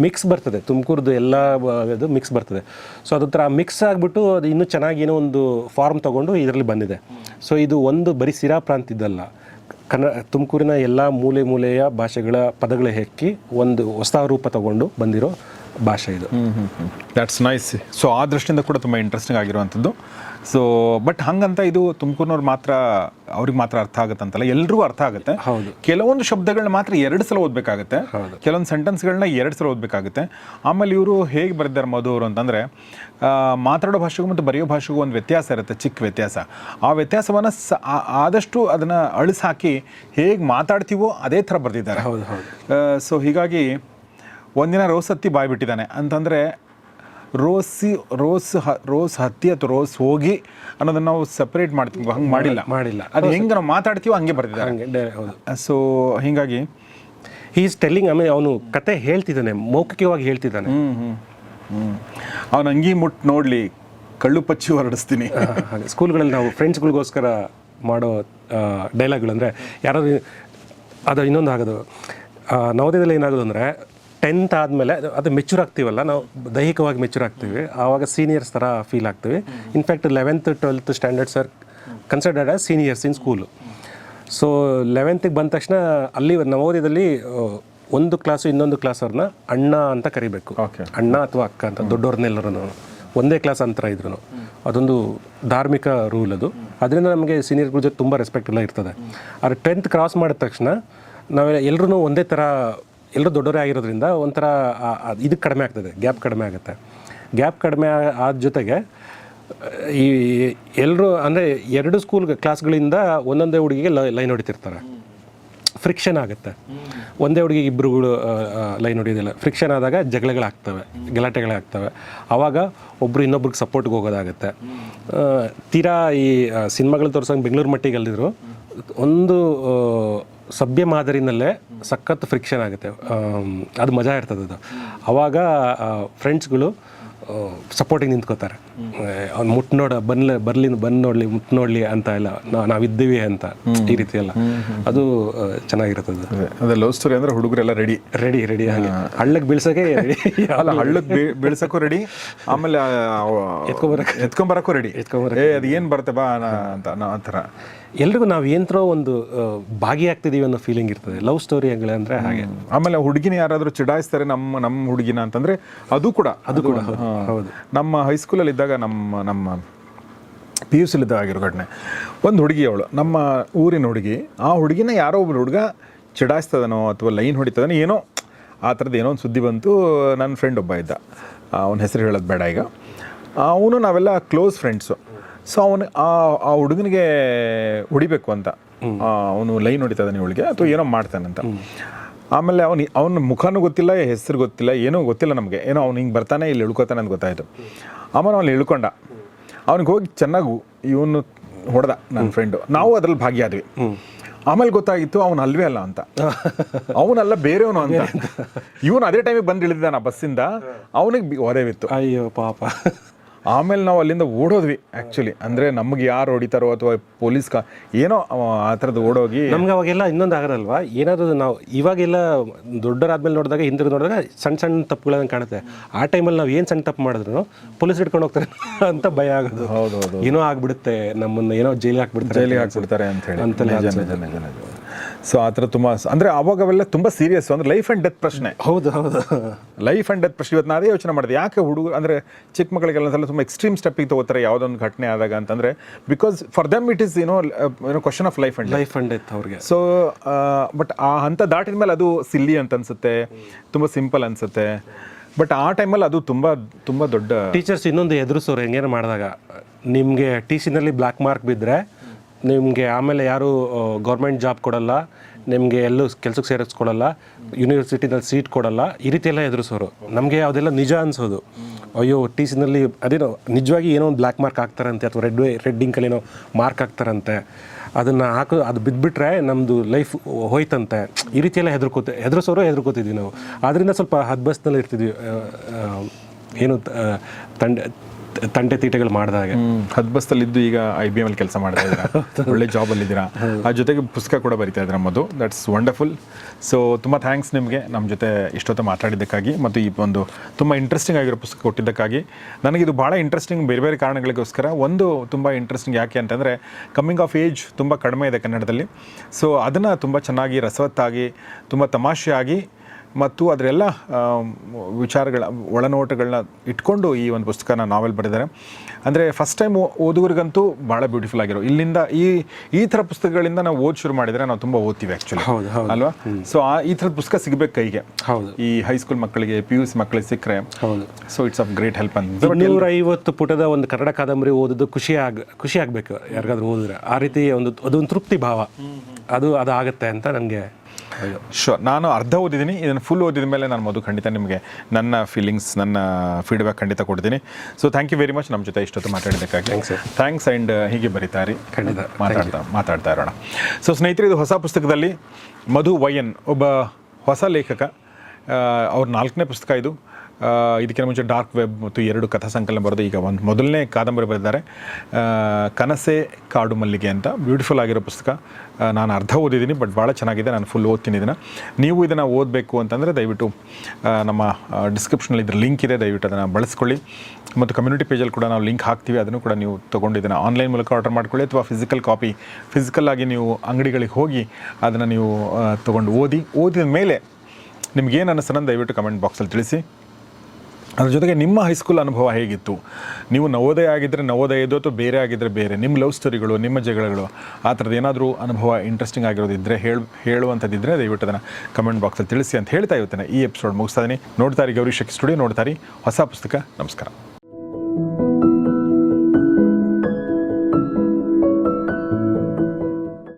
ಮಿಕ್ಸ್ ಬರ್ತದೆ. ತುಮಕೂರ್ದು ಎಲ್ಲ ಇದು ಮಿಕ್ಸ್ ಬರ್ತದೆ. ಸೊ ಅದ್ರ ಥರ ಮಿಕ್ಸ್ ಆಗಿಬಿಟ್ಟು ಅದು ಇನ್ನೂ ಚೆನ್ನಾಗಿ ಏನೋ ಒಂದು ಫಾರ್ಮ್ ತೊಗೊಂಡು ಇದರಲ್ಲಿ ಬಂದಿದೆ. ಸೊ ಇದು ಒಂದು ಬರೀ ಸಿರಾ ಪ್ರಾಂತ್ಯದ್ದಲ್ಲ ಕನ್ನಡ ತುಮಕೂರಿನ ಎಲ್ಲ ಮೂಲೆ ಮೂಲೆಯ ಭಾಷೆಗಳ ಪದಗಳ ಹೆಕ್ಕಿ ಒಂದು ಹೊಸ ರೂಪ ತಗೊಂಡು ಬಂದಿರೋ ಭಾಷೆ ಇದು. ದಟ್ಸ್ ನೈಸ್ ಸೊ ಆ ದೃಷ್ಟಿಯಿಂದ ಕೂಡ ತುಂಬ ಇಂಟ್ರೆಸ್ಟಿಂಗ್ ಆಗಿರುವಂಥದ್ದು. ಸೊ ಬಟ್ ಹಂಗಂತ ಇದು ತುಮಕೂರಿನವ್ರು ಮಾತ್ರ ಅವ್ರಿಗೆ ಮಾತ್ರ ಅರ್ಥ ಆಗುತ್ತಂತಲ್ಲ. ಎಲ್ರಿಗೂ ಅರ್ಥ ಆಗುತ್ತೆ. ಹೌದು. ಕೆಲವೊಂದು ಶಬ್ದಗಳನ್ನ ಮಾತ್ರ ಎರಡು ಸಲ ಓದಬೇಕಾಗುತ್ತೆ. ಕೆಲವೊಂದು ಸೆಂಟೆನ್ಸ್ಗಳನ್ನ ಎರಡು ಸಲ ಓದಬೇಕಾಗುತ್ತೆ. ಆಮೇಲೆ ಇವರು ಹೇಗೆ ಬರೆದಿದ್ದಾರೆ ಮಧು ಅವರು ಅಂತಂದರೆ ಮಾತಾಡೋ ಭಾಷೆಗೂ ಮತ್ತು ಬರೆಯೋ ಭಾಷೆಗೂ ಒಂದು ವ್ಯತ್ಯಾಸ ಇರುತ್ತೆ ಚಿಕ್ಕ ವ್ಯತ್ಯಾಸ. ಆ ವ್ಯತ್ಯಾಸವನ್ನು ಸ ಆದಷ್ಟು ಅದನ್ನು ಅಳಿಸಾಕಿ ಹೇಗೆ ಮಾತಾಡ್ತೀವೋ ಅದೇ ಥರ ಬರೆದಿದ್ದಾರೆ. ಹೌದು ಹೌದು. ಸೊ ಹೀಗಾಗಿ ಒಂದಿನ ರೋಸ್ ಹತ್ತಿ ಬಾಯ್ಬಿಟ್ಟಿದ್ದಾನೆ. ಅಂತಂದರೆ ರೋಸಿ ರೋಸ್ ಹ ರೋಸ್ ಹತ್ತಿ ಅಥವಾ ರೋಸ್ ಹೋಗಿ ಅನ್ನೋದನ್ನ ನಾವು ಸಪ್ರೇಟ್ ಮಾಡ್ತೀವಿ ಹಂಗೆ ಮಾಡಿಲ್ಲ. ಮಾಡಿಲ್ಲ. ಅದು ಹೆಂಗೆ ನಾವು ಮಾತಾಡ್ತೀವೋ ಹಂಗೆ ಬರ್ತಿದ್ದಾರೆ. ಸೊ ಹೀಗಾಗಿ ಹೀ ಈಸ್ ಟೆಲ್ಲಿಂಗ್ ಆಮೇಲೆ ಅವನು ಕತೆ ಹೇಳ್ತಿದ್ದಾನೆ ಮೌಖಿಕವಾಗಿ ಹೇಳ್ತಿದ್ದಾನೆ. ಹ್ಞೂ ಹ್ಞೂ ಹ್ಞೂ ಅವ್ನು ಅಂಗಿ ಮುಟ್ಟು ನೋಡಲಿ ಕಳ್ಳು ಪಚ್ಚಿ ಹೊರಡಿಸ್ತೀನಿ. ಹಾಗೆ. ಸ್ಕೂಲ್ಗಳಲ್ಲಿ ನಾವು ಫ್ರೆಂಡ್ಸ್ಗಳಿಗೋಸ್ಕರ ಮಾಡೋ ಡೈಲಾಗ್ಗಳು ಅಂದರೆ ಯಾರಾದ್ರೂ ಅದು ಇನ್ನೊಂದು ಆಗೋದು. ನವೋದಯದಲ್ಲಿ ಏನಾಗೋದು ಅಂದರೆ ಟೆಂತ್ ಆದಮೇಲೆ ಅದು ಮೆಚೂರ್ ಆಗ್ತೀವಲ್ಲ ನಾವು ದೈಹಿಕವಾಗಿ ಮೆಚೂರ್ ಆಗ್ತೀವಿ. ಆವಾಗ ಸೀನಿಯರ್ಸ್ ಥರ ಫೀಲ್ ಆಗ್ತೀವಿ. In fact eleventh twelfth standards are considered as seniors in school so ಲೆವೆಂತಿಗೆ ಬಂದ ತಕ್ಷಣ ಅಲ್ಲಿ ನವೋದಯದಲ್ಲಿ ಒಂದು ಕ್ಲಾಸು ಇನ್ನೊಂದು ಕ್ಲಾಸ್ ಅವ್ರನ್ನ ಅಣ್ಣ ಅಂತ ಕರಿಬೇಕು. ಅಣ್ಣ ಅಥವಾ ಅಕ್ಕ ಅಂತ ದೊಡ್ಡವ್ರನ್ನೆಲ್ಲರೂ ಒಂದೇ ಕ್ಲಾಸ್ ಅಂತರ ಇದ್ರು ಅದೊಂದು ಧಾರ್ಮಿಕ ರೂಲ್ ಅದು. ಅದರಿಂದ ನಮಗೆ ಸೀನಿಯರ್ಗಳ ಜೊತೆ ತುಂಬ ರೆಸ್ಪೆಕ್ಟ್ ಎಲ್ಲ ಇರ್ತದೆ. ಆದರೆ ಟೆಂತ್ ಕ್ರಾಸ್ ಮಾಡಿದ ತಕ್ಷಣ ನಾವೆಲ್ಲ ಎಲ್ಲರೂ ಒಂದೇ ಥರ ಎಲ್ಲರೂ ದೊಡ್ಡವರೇ ಆಗಿರೋದ್ರಿಂದ ಒಂಥರ, ಆ- ಆ- ಇದು ಕಡಿಮೆ ಆಗ್ತದೆ, ಗ್ಯಾಪ್ ಕಡಿಮೆ ಆಗುತ್ತೆ. ಗ್ಯಾಪ್ ಕಡಿಮೆ ಆದ ಜೊತೆಗೆ, ಈ ಎಲ್ಲರೂ ಅಂದರೆ ಎರಡು ಸ್ಕೂಲ್ ಕ್ಲಾಸ್ಗಳಿಂದ ಒಂದೊಂದೇ ಹುಡುಗಿಗೆ ಲೈನ್ ಹೊಡಿತಿರ್ತಾರೆ. ಫ್ರಿಕ್ಷನ್ ಆಗುತ್ತೆ. ಒಂದೇ ಹುಡುಗಿಗೆ ಇಬ್ಬರುಗಳು ಲೈನ್ ಹೊಡಿಯೋದಿಲ್ಲ. ಫ್ರಿಕ್ಷನ್ ಆದಾಗ ಜಗಳಗಳಾಗ್ತವೆ, ಗಲಾಟೆಗಳಾಗ್ತವೆ. ಆವಾಗ ಒಬ್ಬರು ಇನ್ನೊಬ್ರಿಗೆ ಸಪೋರ್ಟ್ಗೆ ಹೋಗೋದಾಗುತ್ತೆ. ತೀರಾ ಈ ಸಿನಿಮಾಗಳು ತೋರ್ಸಂಗೆ ಬೆಂಗಳೂರು ಮಟ್ಟಿಗೆ ಅಲ್ಲಿದ್ರು ಒಂದು ಸಭ್ಯ ಮಾದರಿನಲ್ಲೇ ಸಖತ್ ಫ್ರಿಕ್ಷನ್ ಆಗುತ್ತೆ. ಅದು ಮಜಾ ಇರ್ತದೆ ಅದು. ಆವಾಗ ಫ್ರೆಂಡ್ಸ್ಗಳು ಸಪೋರ್ಟಿಗೆ ನಿಂತ್ಕೋತಾರೆ. ಅವ್ನು ಮುಟ್ ನೋಡ ಬನ್ಲ ಬರ್ಲಿ ಬಂದ್ ನೋಡ್ಲಿ ಮುಟ್ ನೋಡ್ಲಿ ಅಂತ ಎಲ್ಲ ನಾವಿದ್ದೀವಿ ಅಂತ ಈ ರೀತಿ ಎಲ್ಲ ಅದು ಚೆನ್ನಾಗಿರ್ತದೆ ಅದೇ. ಅದೇ ಲವ್ ಸ್ಟೋರಿ ಅಂದ್ರೆ ಹುಡುಗರೆಲ್ಲ ರೆಡಿ ರೆಡಿ ರೆಡಿ ಹಾಗೆ. ಹಳ್ಳಕ್ಕೆ ಬೀಳ್ಸೋಕೆ ರೆಡಿ ಅಲ್ಲ ಹಳ್ಳಕ್ ಬೀಳ್ಸಕ್ಕೂ ರೆಡಿ ಆಮೇಲೆ ಎತ್ಕೊಂಬರಕ್ಕೆ. ಎತ್ಕೊಂಬರಕ್ಕೂ ರೆಡಿ ಎತ್ಕೊಂಬರಕ್ಕೆ ಅದು ಏನ್ ಬರುತ್ತೆ ಬಾ ನಾ- ಅಂತ ನಾ- ಆ ಥರ. ಎಲ್ರಿಗೂ ನಾವು ಏನೋ ಒಂದು ಭಾಗಿ ಭಾಗಿಯಾಗ್ತಿದೀವಿ ಅನ್ನೋ ಫೀಲಿಂಗ್ ಇರ್ತದೆ. ಲವ್ ಸ್ಟೋರಿ ಅಂದ್ರೆ ಹಾಗೆ. ಆಮೇಲೆ ಹುಡುಗಿನ ಯಾರಾದರೂ ಚಿಡಾಯಿಸ್ತಾರೆ ನಮ್ಮ ನಮ್ಮ ಹುಡುಗಿನ ಅಂತಂದ್ರೆ ಅದು ಕೂಡ. ಅದು ಕೂಡ ಹೌದು. ನಮ್ಮ ಹೈಸ್ಕೂಲಲ್ಲಿ ಇದ್ದಾಗ ನಮ್ಮ ನಮ್ಮ ಪಿ ಯು ಸಿಲಿದ್ದಾಗಿರೋ ಘಟನೆ. ಒಂದು ಹುಡುಗಿ ಅವಳು ನಮ್ಮ ಊರಿನ ಹುಡುಗಿ ಆ ಹುಡುಗಿನ ಯಾರೋ ಒಬ್ಬರು ಹುಡುಗ ಚಿಡಾಯಿಸ್ತದನೋ ಅಥವಾ ಲೈನ್ ಹೊಡಿತದನೋ ಏನೋ ಆ ಥರದ್ದು ಏನೋ ಒಂದು ಸುದ್ದಿ ಬಂತು ನನ್ನ ಫ್ರೆಂಡ್ ಒಬ್ಬ ಇದ್ದ. ಅವನ ಹೆಸರು ಹೇಳೋದು ಬೇಡ ಈಗ. ಅವನು ನಾವೆಲ್ಲ ಕ್ಲೋಸ್ ಫ್ರೆಂಡ್ಸು ಸೊ ಅವನು ಆ ಆ ಹುಡುಗನಿಗೆ ಹೊಡಿಬೇಕು ಅಂತ. ಅವನು ಲೈನ್ ಹೊಡಿತದಾನೆ ಇವಳಿಗೆ ಅಥವಾ ಏನೋ ಮಾಡ್ತಾನಂತ ಆಮೇಲೆ ಅವನು ಅವನ ಮುಖನೂ ಗೊತ್ತಿಲ್ಲ ಹೆಸರು ಗೊತ್ತಿಲ್ಲ ಏನೂ ಗೊತ್ತಿಲ್ಲ ನಮಗೆ. ಏನೋ ಅವ್ನು ಹಿಂಗೆ ಬರ್ತಾನೆ ಇಲ್ಲಿ ಇಳ್ಕೊತಾನೆ ಅಂತ ಗೊತ್ತಾಯಿತು. ಆಮೇಲೆ ಅವ್ನು ಇಳ್ಕೊಂಡ. ಅವ್ನಿಗೆ ಹೋಗಿ ಚೆನ್ನಾಗಿ ಇವನು ಹೊಡೆದ ನನ್ನ ಫ್ರೆಂಡು ನಾವು ಅದ್ರಲ್ಲಿ ಭಾಗಿಯಾದ್ವಿ. ಆಮೇಲೆ ಗೊತ್ತಾಗಿತ್ತು ಅವನು ಅಲ್ವೇ ಅಲ್ಲ ಅಂತ. ಅವನಲ್ಲ ಬೇರೆಯವನು ಅಂತ. ಇವನು ಅದೇ ಟೈಮಿಗೆ ಬಂದು ಇಳಿದಿದ್ದಾನ ಬಸ್ಸಿಂದ. ಅವನಿಗೆ ಹೊರೆವಿತ್ತು ಅಯ್ಯೋ ಪಾಪ. ಆಮೇಲೆ ನಾವು ಅಲ್ಲಿಂದ ಓಡೋದ್ವಿ ಆ್ಯಕ್ಚುಲಿ ಅಂದರೆ ನಮ್ಗೆ ಯಾರು ಹೊಡಿತಾರೋ ಅಥವಾ ಪೊಲೀಸ್ ಕಾ ಏನೋ ಆ ಥರದ್ದು ಓಡೋಗಿ ನಮ್ಗೆ ಅವಾಗೆಲ್ಲ ಇನ್ನೊಂದು ಆಗರಲ್ವಾ ಏನಾದರೂ ನಾವು ಇವಾಗೆಲ್ಲ ದೊಡ್ಡರಾದ್ಮೇಲೆ ನೋಡಿದಾಗ ಹಿಂದಿರು ನೋಡಿದಾಗ ಸಣ್ಣ ಸಣ್ಣ ತಪ್ಪುಗಳನ್ನ ಕಾಣುತ್ತೆ. ಆ ಟೈಮಲ್ಲಿ ನಾವು ಏನು ಸಣ್ಣ ತಪ್ಪು ಮಾಡಿದ್ರು ಪೊಲೀಸ್ ಇಟ್ಕೊಂಡು ಹೋಗ್ತಾರೆ ಅಂತ ಭಯ ಆಗೋದು. ಹೌದು ಹೌದು ಏನೋ ಆಗ್ಬಿಡುತ್ತೆ ನಮ್ಮನ್ನ ಏನೋ ಜೈಲಿಗೆ ಹಾಕ್ಬಿಡ್ತಾರೆ ಜೈಲಿಗೆ ಹಾಕ್ಬಿಡ್ತಾರೆ ಅಂತ ಹೇಳಿ. ಅಂತಲೇ. ಸೊ ಆ ಥರ ತುಂಬ ಅಂದರೆ ಅವಾಗ ಅವೆಲ್ಲ ತುಂಬ ಸೀರಿಯಸ್ ಅಂದರೆ ಲೈಫ್ ಆ್ಯಂಡ್ ಡೆತ್ ಪ್ರಶ್ನೆ. ಹೌದು ಹೌದು. ಲೈಫ್ ಆ್ಯಂಡ್ ಡೆತ್ ಪ್ರಶ್ನೆ. ಇವತ್ತು ನಾನು ಅದೇ ಯೋಚನೆ ಮಾಡಿದೆ ಯಾಕೆ ಹುಡುಗರು ಅಂದರೆ ಚಿಕ್ಕ ಮಕ್ಕಳಿಗೆಲ್ಲ ಸಲ ತುಂಬ ಎಕ್ಸ್ಟ್ರೀಮ್ ಸ್ಟೆಪ್ಪಿಗೆ ತಗೋತಾರೆ ಯಾವುದೊಂದು ಘಟನೆ ಆದಾಗ ಅಂತಂದರೆ because for them it is ಏನೋ ಏನೋ question of life and life and death ಅವ್ರಿಗೆ. ಸೊ ಬಟ್ ಆ ಹಂತ ದಾಟಿದ ಮೇಲೆ ಅದು ಸಿಲ್ಲಿ ಅಂತ ಅನ್ಸುತ್ತೆ ತುಂಬ ಸಿಂಪಲ್ ಅನಿಸುತ್ತೆ. ಬಟ್ ಆ ಟೈಮಲ್ಲಿ ಅದು ತುಂಬ ತುಂಬ ದೊಡ್ಡ ಟೀಚರ್ಸ್ ಇನ್ನೊಂದು ಎದುರಿಸೋರು ಹೆಂಗೇನು ಮಾಡಿದಾಗ ನಿಮಗೆ ಟಿ ಸಿನಲ್ಲಿ ಬ್ಲ್ಯಾಕ್ ಮಾರ್ಕ್ ಬಿದ್ದರೆ ನಿಮಗೆ ಆಮೇಲೆ ಯಾರು ಗೌರ್ಮೆಂಟ್ ಜಾಬ್ ಕೊಡಲ್ಲ, ನಿಮಗೆ ಎಲ್ಲೂ ಕೆಲಸಕ್ಕೆ ಸೇರಿಸ್ಕೊಡಲ್ಲ ಯೂನಿವರ್ಸಿಟಿನಲ್ಲಿ ಸೀಟ್ ಕೊಡಲ್ಲ, ಈ ರೀತಿ ಎಲ್ಲ ಎದುರಿಸೋರು. ನಮಗೆ ಅದೆಲ್ಲ ನಿಜ ಅನ್ಸೋದು. ಅಯ್ಯೋ ಟಿ ಸಿನಲ್ಲಿ ಅದೇನೋ, ನಿಜವಾಗಿ ಏನೋ ಒಂದು ಬ್ಲ್ಯಾಕ್ ಮಾರ್ಕ್ ಹಾಕ್ತಾರಂತೆ ಅಥವಾ ರೆಡ್ ರೆಡ್ ಇಂಕಲ್ಲಿ ಏನೋ ಮಾರ್ಕ್ ಹಾಕ್ತಾರಂತೆ ಅದನ್ನು ಹಾಕೋ, ಅದು ಬಿದ್ದುಬಿಟ್ರೆ ನಮ್ಮದು ಲೈಫ್ ಹೋಯ್ತಂತೆ. ಈ ರೀತಿ ಎಲ್ಲ ಹೆದರ್ಕೋತ, ಹೆದರ್ಸೋರು ಹೆದರ್ಕೋತಿದ್ವಿ ನಾವು. ಆದ್ದರಿಂದ ಸ್ವಲ್ಪ ಹದ್ಬಸ್ನಲ್ಲಿ ಇರ್ತಿದ್ವಿ ಏನು ತಂಡೆ ತಂಟೆ ತೀಟೆಗಳು ಮಾಡಿದಾಗ. ಹದ್ಬಸ್ತಲ್ಲಿದ್ದು ಈಗ ಐ ಬಿ ಎಂ ಅಲ್ಲಿ ಕೆಲಸ ಮಾಡ್ತಾ ಇದ್ದೀರಾ? ಒಳ್ಳೆ ಜಾಬಲ್ಲಿ ಇದ್ದೀರಾ ಆ ಜೊತೆಗೆ ಪುಸ್ತಕ ಕೂಡ ಬರಿತಾ ಇದ್ದೀರಾ ನಮ್ಮದು? ದಟ್ಸ್ ವಂಡರ್ಫುಲ್ ಸೊ ತುಂಬ ಥ್ಯಾಂಕ್ಸ್ ನಿಮಗೆ ನಮ್ಮ ಜೊತೆ ಇಷ್ಟೊತ್ತು ಮಾತಾಡಿದ್ದಕ್ಕಾಗಿ ಮತ್ತು ಈ ಒಂದು ತುಂಬ ಇಂಟ್ರೆಸ್ಟಿಂಗ್ ಆಗಿರೋ ಪುಸ್ತಕ ಕೊಟ್ಟಿದ್ದಕ್ಕಾಗಿ. ನನಗಿದು ಭಾಳ ಇಂಟ್ರೆಸ್ಟಿಂಗ್ ಬೇರೆ ಬೇರೆ ಕಾರಣಗಳಿಗೋಸ್ಕರ ಒಂದು ತುಂಬ ಇಂಟ್ರೆಸ್ಟಿಂಗ್ ಯಾಕೆ ಅಂತಂದರೆ ಕಮ್ಮಿಂಗ್ ಆಫ್ ಏಜ್ ತುಂಬ ಕಡಿಮೆ ಇದೆ ಕನ್ನಡದಲ್ಲಿ. ಸೊ ಅದನ್ನು ತುಂಬ ಚೆನ್ನಾಗಿ ರಸವತ್ತಾಗಿ ತುಂಬ ತಮಾಷೆಯಾಗಿ ಮತ್ತು ಅದರೆಲ್ಲ ವಿಚಾರಗಳ ಒಳನೋಟಗಳನ್ನ ಇಟ್ಕೊಂಡು ಈ ಒಂದು ಪುಸ್ತಕನ ನಾವೆಲ್ ಬರೆದಿದ್ದಾರೆ. ಅಂದರೆ ಫಸ್ಟ್ ಟೈಮ್ ಓದುಗರಿಗಂತೂ ಭಾಳ ಬ್ಯೂಟಿಫುಲ್ ಆಗಿರೋ ಇಲ್ಲಿಂದ ಈ ಈ ಥರ ಪುಸ್ತಕಗಳಿಂದ ನಾವು ಓದ್ ಶುರು ಮಾಡಿದರೆ ನಾವು ತುಂಬ ಓದ್ತೀವಿ ಆ್ಯಕ್ಚುಲಿ ಹೌದು, ಹೌದು. ಅಲ್ವಾ? ಸೊ ಆ ಈ ಥರದ ಪುಸ್ತಕ ಸಿಗಬೇಕು ಕೈಗೆ. ಹೌದು. ಈ ಹೈಸ್ಕೂಲ್ ಮಕ್ಕಳಿಗೆ ಪಿ ಯು ಸಿ ಮಕ್ಕಳಿಗೆ ಸಿಕ್ಕರೆ so it's of great help ಅಂತ ನೂರ ಐವತ್ತು ಪುಟದ ಒಂದು ಕನ್ನಡ ಕಾದಂಬರಿ ಓದೋದು ಖುಷಿ ಆಗ ಖುಷಿ ಆಗಬೇಕು ಯಾರಿಗಾದ್ರೂ ಓದಿದ್ರೆ. ಆ ರೀತಿ ಒಂದು ಅದೊಂದು ತೃಪ್ತಿ ಭಾವ. ಅದು ಅದಾಗುತ್ತೆ ಅಂತ ನನಗೆ ಶೋರ್ ನಾನು ಅರ್ಧ ಓದಿದ್ದೀನಿ ಇದನ್ನು ಫುಲ್ ಓದಿದ ಮೇಲೆ ನಾನು ಮೊದಲು ಖಂಡಿತ ನಿಮಗೆ ನನ್ನ ಫೀಲಿಂಗ್ಸ್ ನನ್ನ ಫೀಡ್ಬ್ಯಾಕ್ ಖಂಡಿತ ಕೊಡ್ತೀನಿ. So thank you very much ನಮ್ಮ ಜೊತೆ ಇಷ್ಟೊತ್ತು ಮಾತಾಡಿದ್ದಕ್ಕಾಗಿ. Thanks, ಥ್ಯಾಂಕ್ಸ್ ಆ್ಯಂಡ್ ಹೀಗೆ ಬರೀತಾರಿ. ಖಂಡಿತ. ಮಾತಾಡ್ತಾ ಮಾತಾಡ್ತಾ ಇರೋಣ. ಸೊ ಸ್ನೇಹಿತರೆ ಇದು ಹೊಸ ಪುಸ್ತಕದಲ್ಲಿ ಮಧು ವಯನ್ ಒಬ್ಬ ಹೊಸ ಲೇಖಕ ಅವ್ರ ನಾಲ್ಕನೇ ಪುಸ್ತಕ ಇದು. ಇದಕ್ಕಿಂತ ಮುಂಚೆ ಡಾರ್ಕ್ ವೆಬ್ ಮತ್ತು ಎರಡು ಕಥಾ ಸಂಕಲನ ಬರೆದು ಈಗ ಒಂದು ಮೊದಲನೇ ಕಾದಂಬರಿ ಬರೆದಿದ್ದಾರೆ. ಕನಸೆ ಕಾಡು ಮಲ್ಲಿಗೆ ಅಂತ. ಬ್ಯೂಟಿಫುಲ್ ಆಗಿರೋ ಪುಸ್ತಕ. ನಾನು ಅರ್ಧ ಓದಿದ್ದೀನಿ ಬಟ್ ಭಾಳ ಚೆನ್ನಾಗಿದೆ. ನಾನು ಫುಲ್ ಓದ್ತೀನಿ ಇದನ್ನು. ನೀವು ಇದನ್ನು ಓದಬೇಕು ಅಂತಂದರೆ ದಯವಿಟ್ಟು ನಮ್ಮ ಡಿಸ್ಕ್ರಿಪ್ಷನಲ್ಲಿ ಇದ್ರ ಲಿಂಕ್ ಇದೆ. ದಯವಿಟ್ಟು ಅದನ್ನು ಬಳಸ್ಕೊಳ್ಳಿ. ಮತ್ತು ಕಮ್ಯುನಿಟಿ ಪೇಜಲ್ಲಿ ಕೂಡ ನಾವು ಲಿಂಕ್ ಹಾಕ್ತೀವಿ. ಅದನ್ನು ಕೂಡ ನೀವು ತೊಗೊಂಡು ಇದನ್ನು ಆನ್ಲೈನ್ ಮೂಲಕ ಆರ್ಡರ್ ಮಾಡ್ಕೊಳ್ಳಿ. ಅಥವಾ ಫಿಸಿಕಲ್ ಕಾಪಿ ಫಿಸಿಕಲ್ ಆಗಿ ನೀವು ಅಂಗಡಿಗಳಿಗೆ ಹೋಗಿ ಅದನ್ನು ನೀವು ತೊಗೊಂಡು ಓದಿ. ಓದಿದ ಮೇಲೆ ನಿಮ್ಗೇನು ಅನ್ನಿಸ್ತಾನೆ ದಯವಿಟ್ಟು ಕಮೆಂಟ್ ಬಾಕ್ಸಲ್ಲಿ ತಿಳಿಸಿ. ಅದ್ರ ಜೊತೆಗೆ ನಿಮ್ಮ ಹೈಸ್ಕೂಲ್ ಅನುಭವ ಹೇಗಿತ್ತು? ನೀವು ನವೋದಯ ಆಗಿದ್ದರೆ ನವೋದಯದ್ದು ಅಥವಾ ಬೇರೆ ಆಗಿದ್ದರೆ ಬೇರೆ? ನಿಮ್ಮ ಲವ್ ಸ್ಟೋರಿಗಳು ನಿಮ್ಮ ಜಗಳಗಳು, ಆ ಥರದ್ದು ಏನಾದರೂ ಅನುಭವ ಇಂಟ್ರೆಸ್ಟಿಂಗ್ ಆಗಿರೋದಿದ್ದರೆ ಹೇಳಿ ಹೇಳುವಂಥದ್ದಿದ್ದರೆ ದಯವಿಟ್ಟು ಅದನ್ನು ಕಮೆಂಟ್ ಬಾಕ್ಸಲ್ಲಿ ತಿಳಿಸಿ ಅಂತ ಹೇಳ್ತಾ ಇರ್ತೇನೆ ಈ ಎಪಿಸೋಡ್ ಮುಗಿಸ್ತಾ ಇದ್ದೀನಿ. ನೋಡ್ತಾರೆ ಗೌರಿ ಶಕ್ತಿ ಸ್ಟುಡಿಯೋ ನೋಡ್ತಾರೆ ಹೊಸ ಪುಸ್ತಕ, ನಮಸ್ಕಾರ.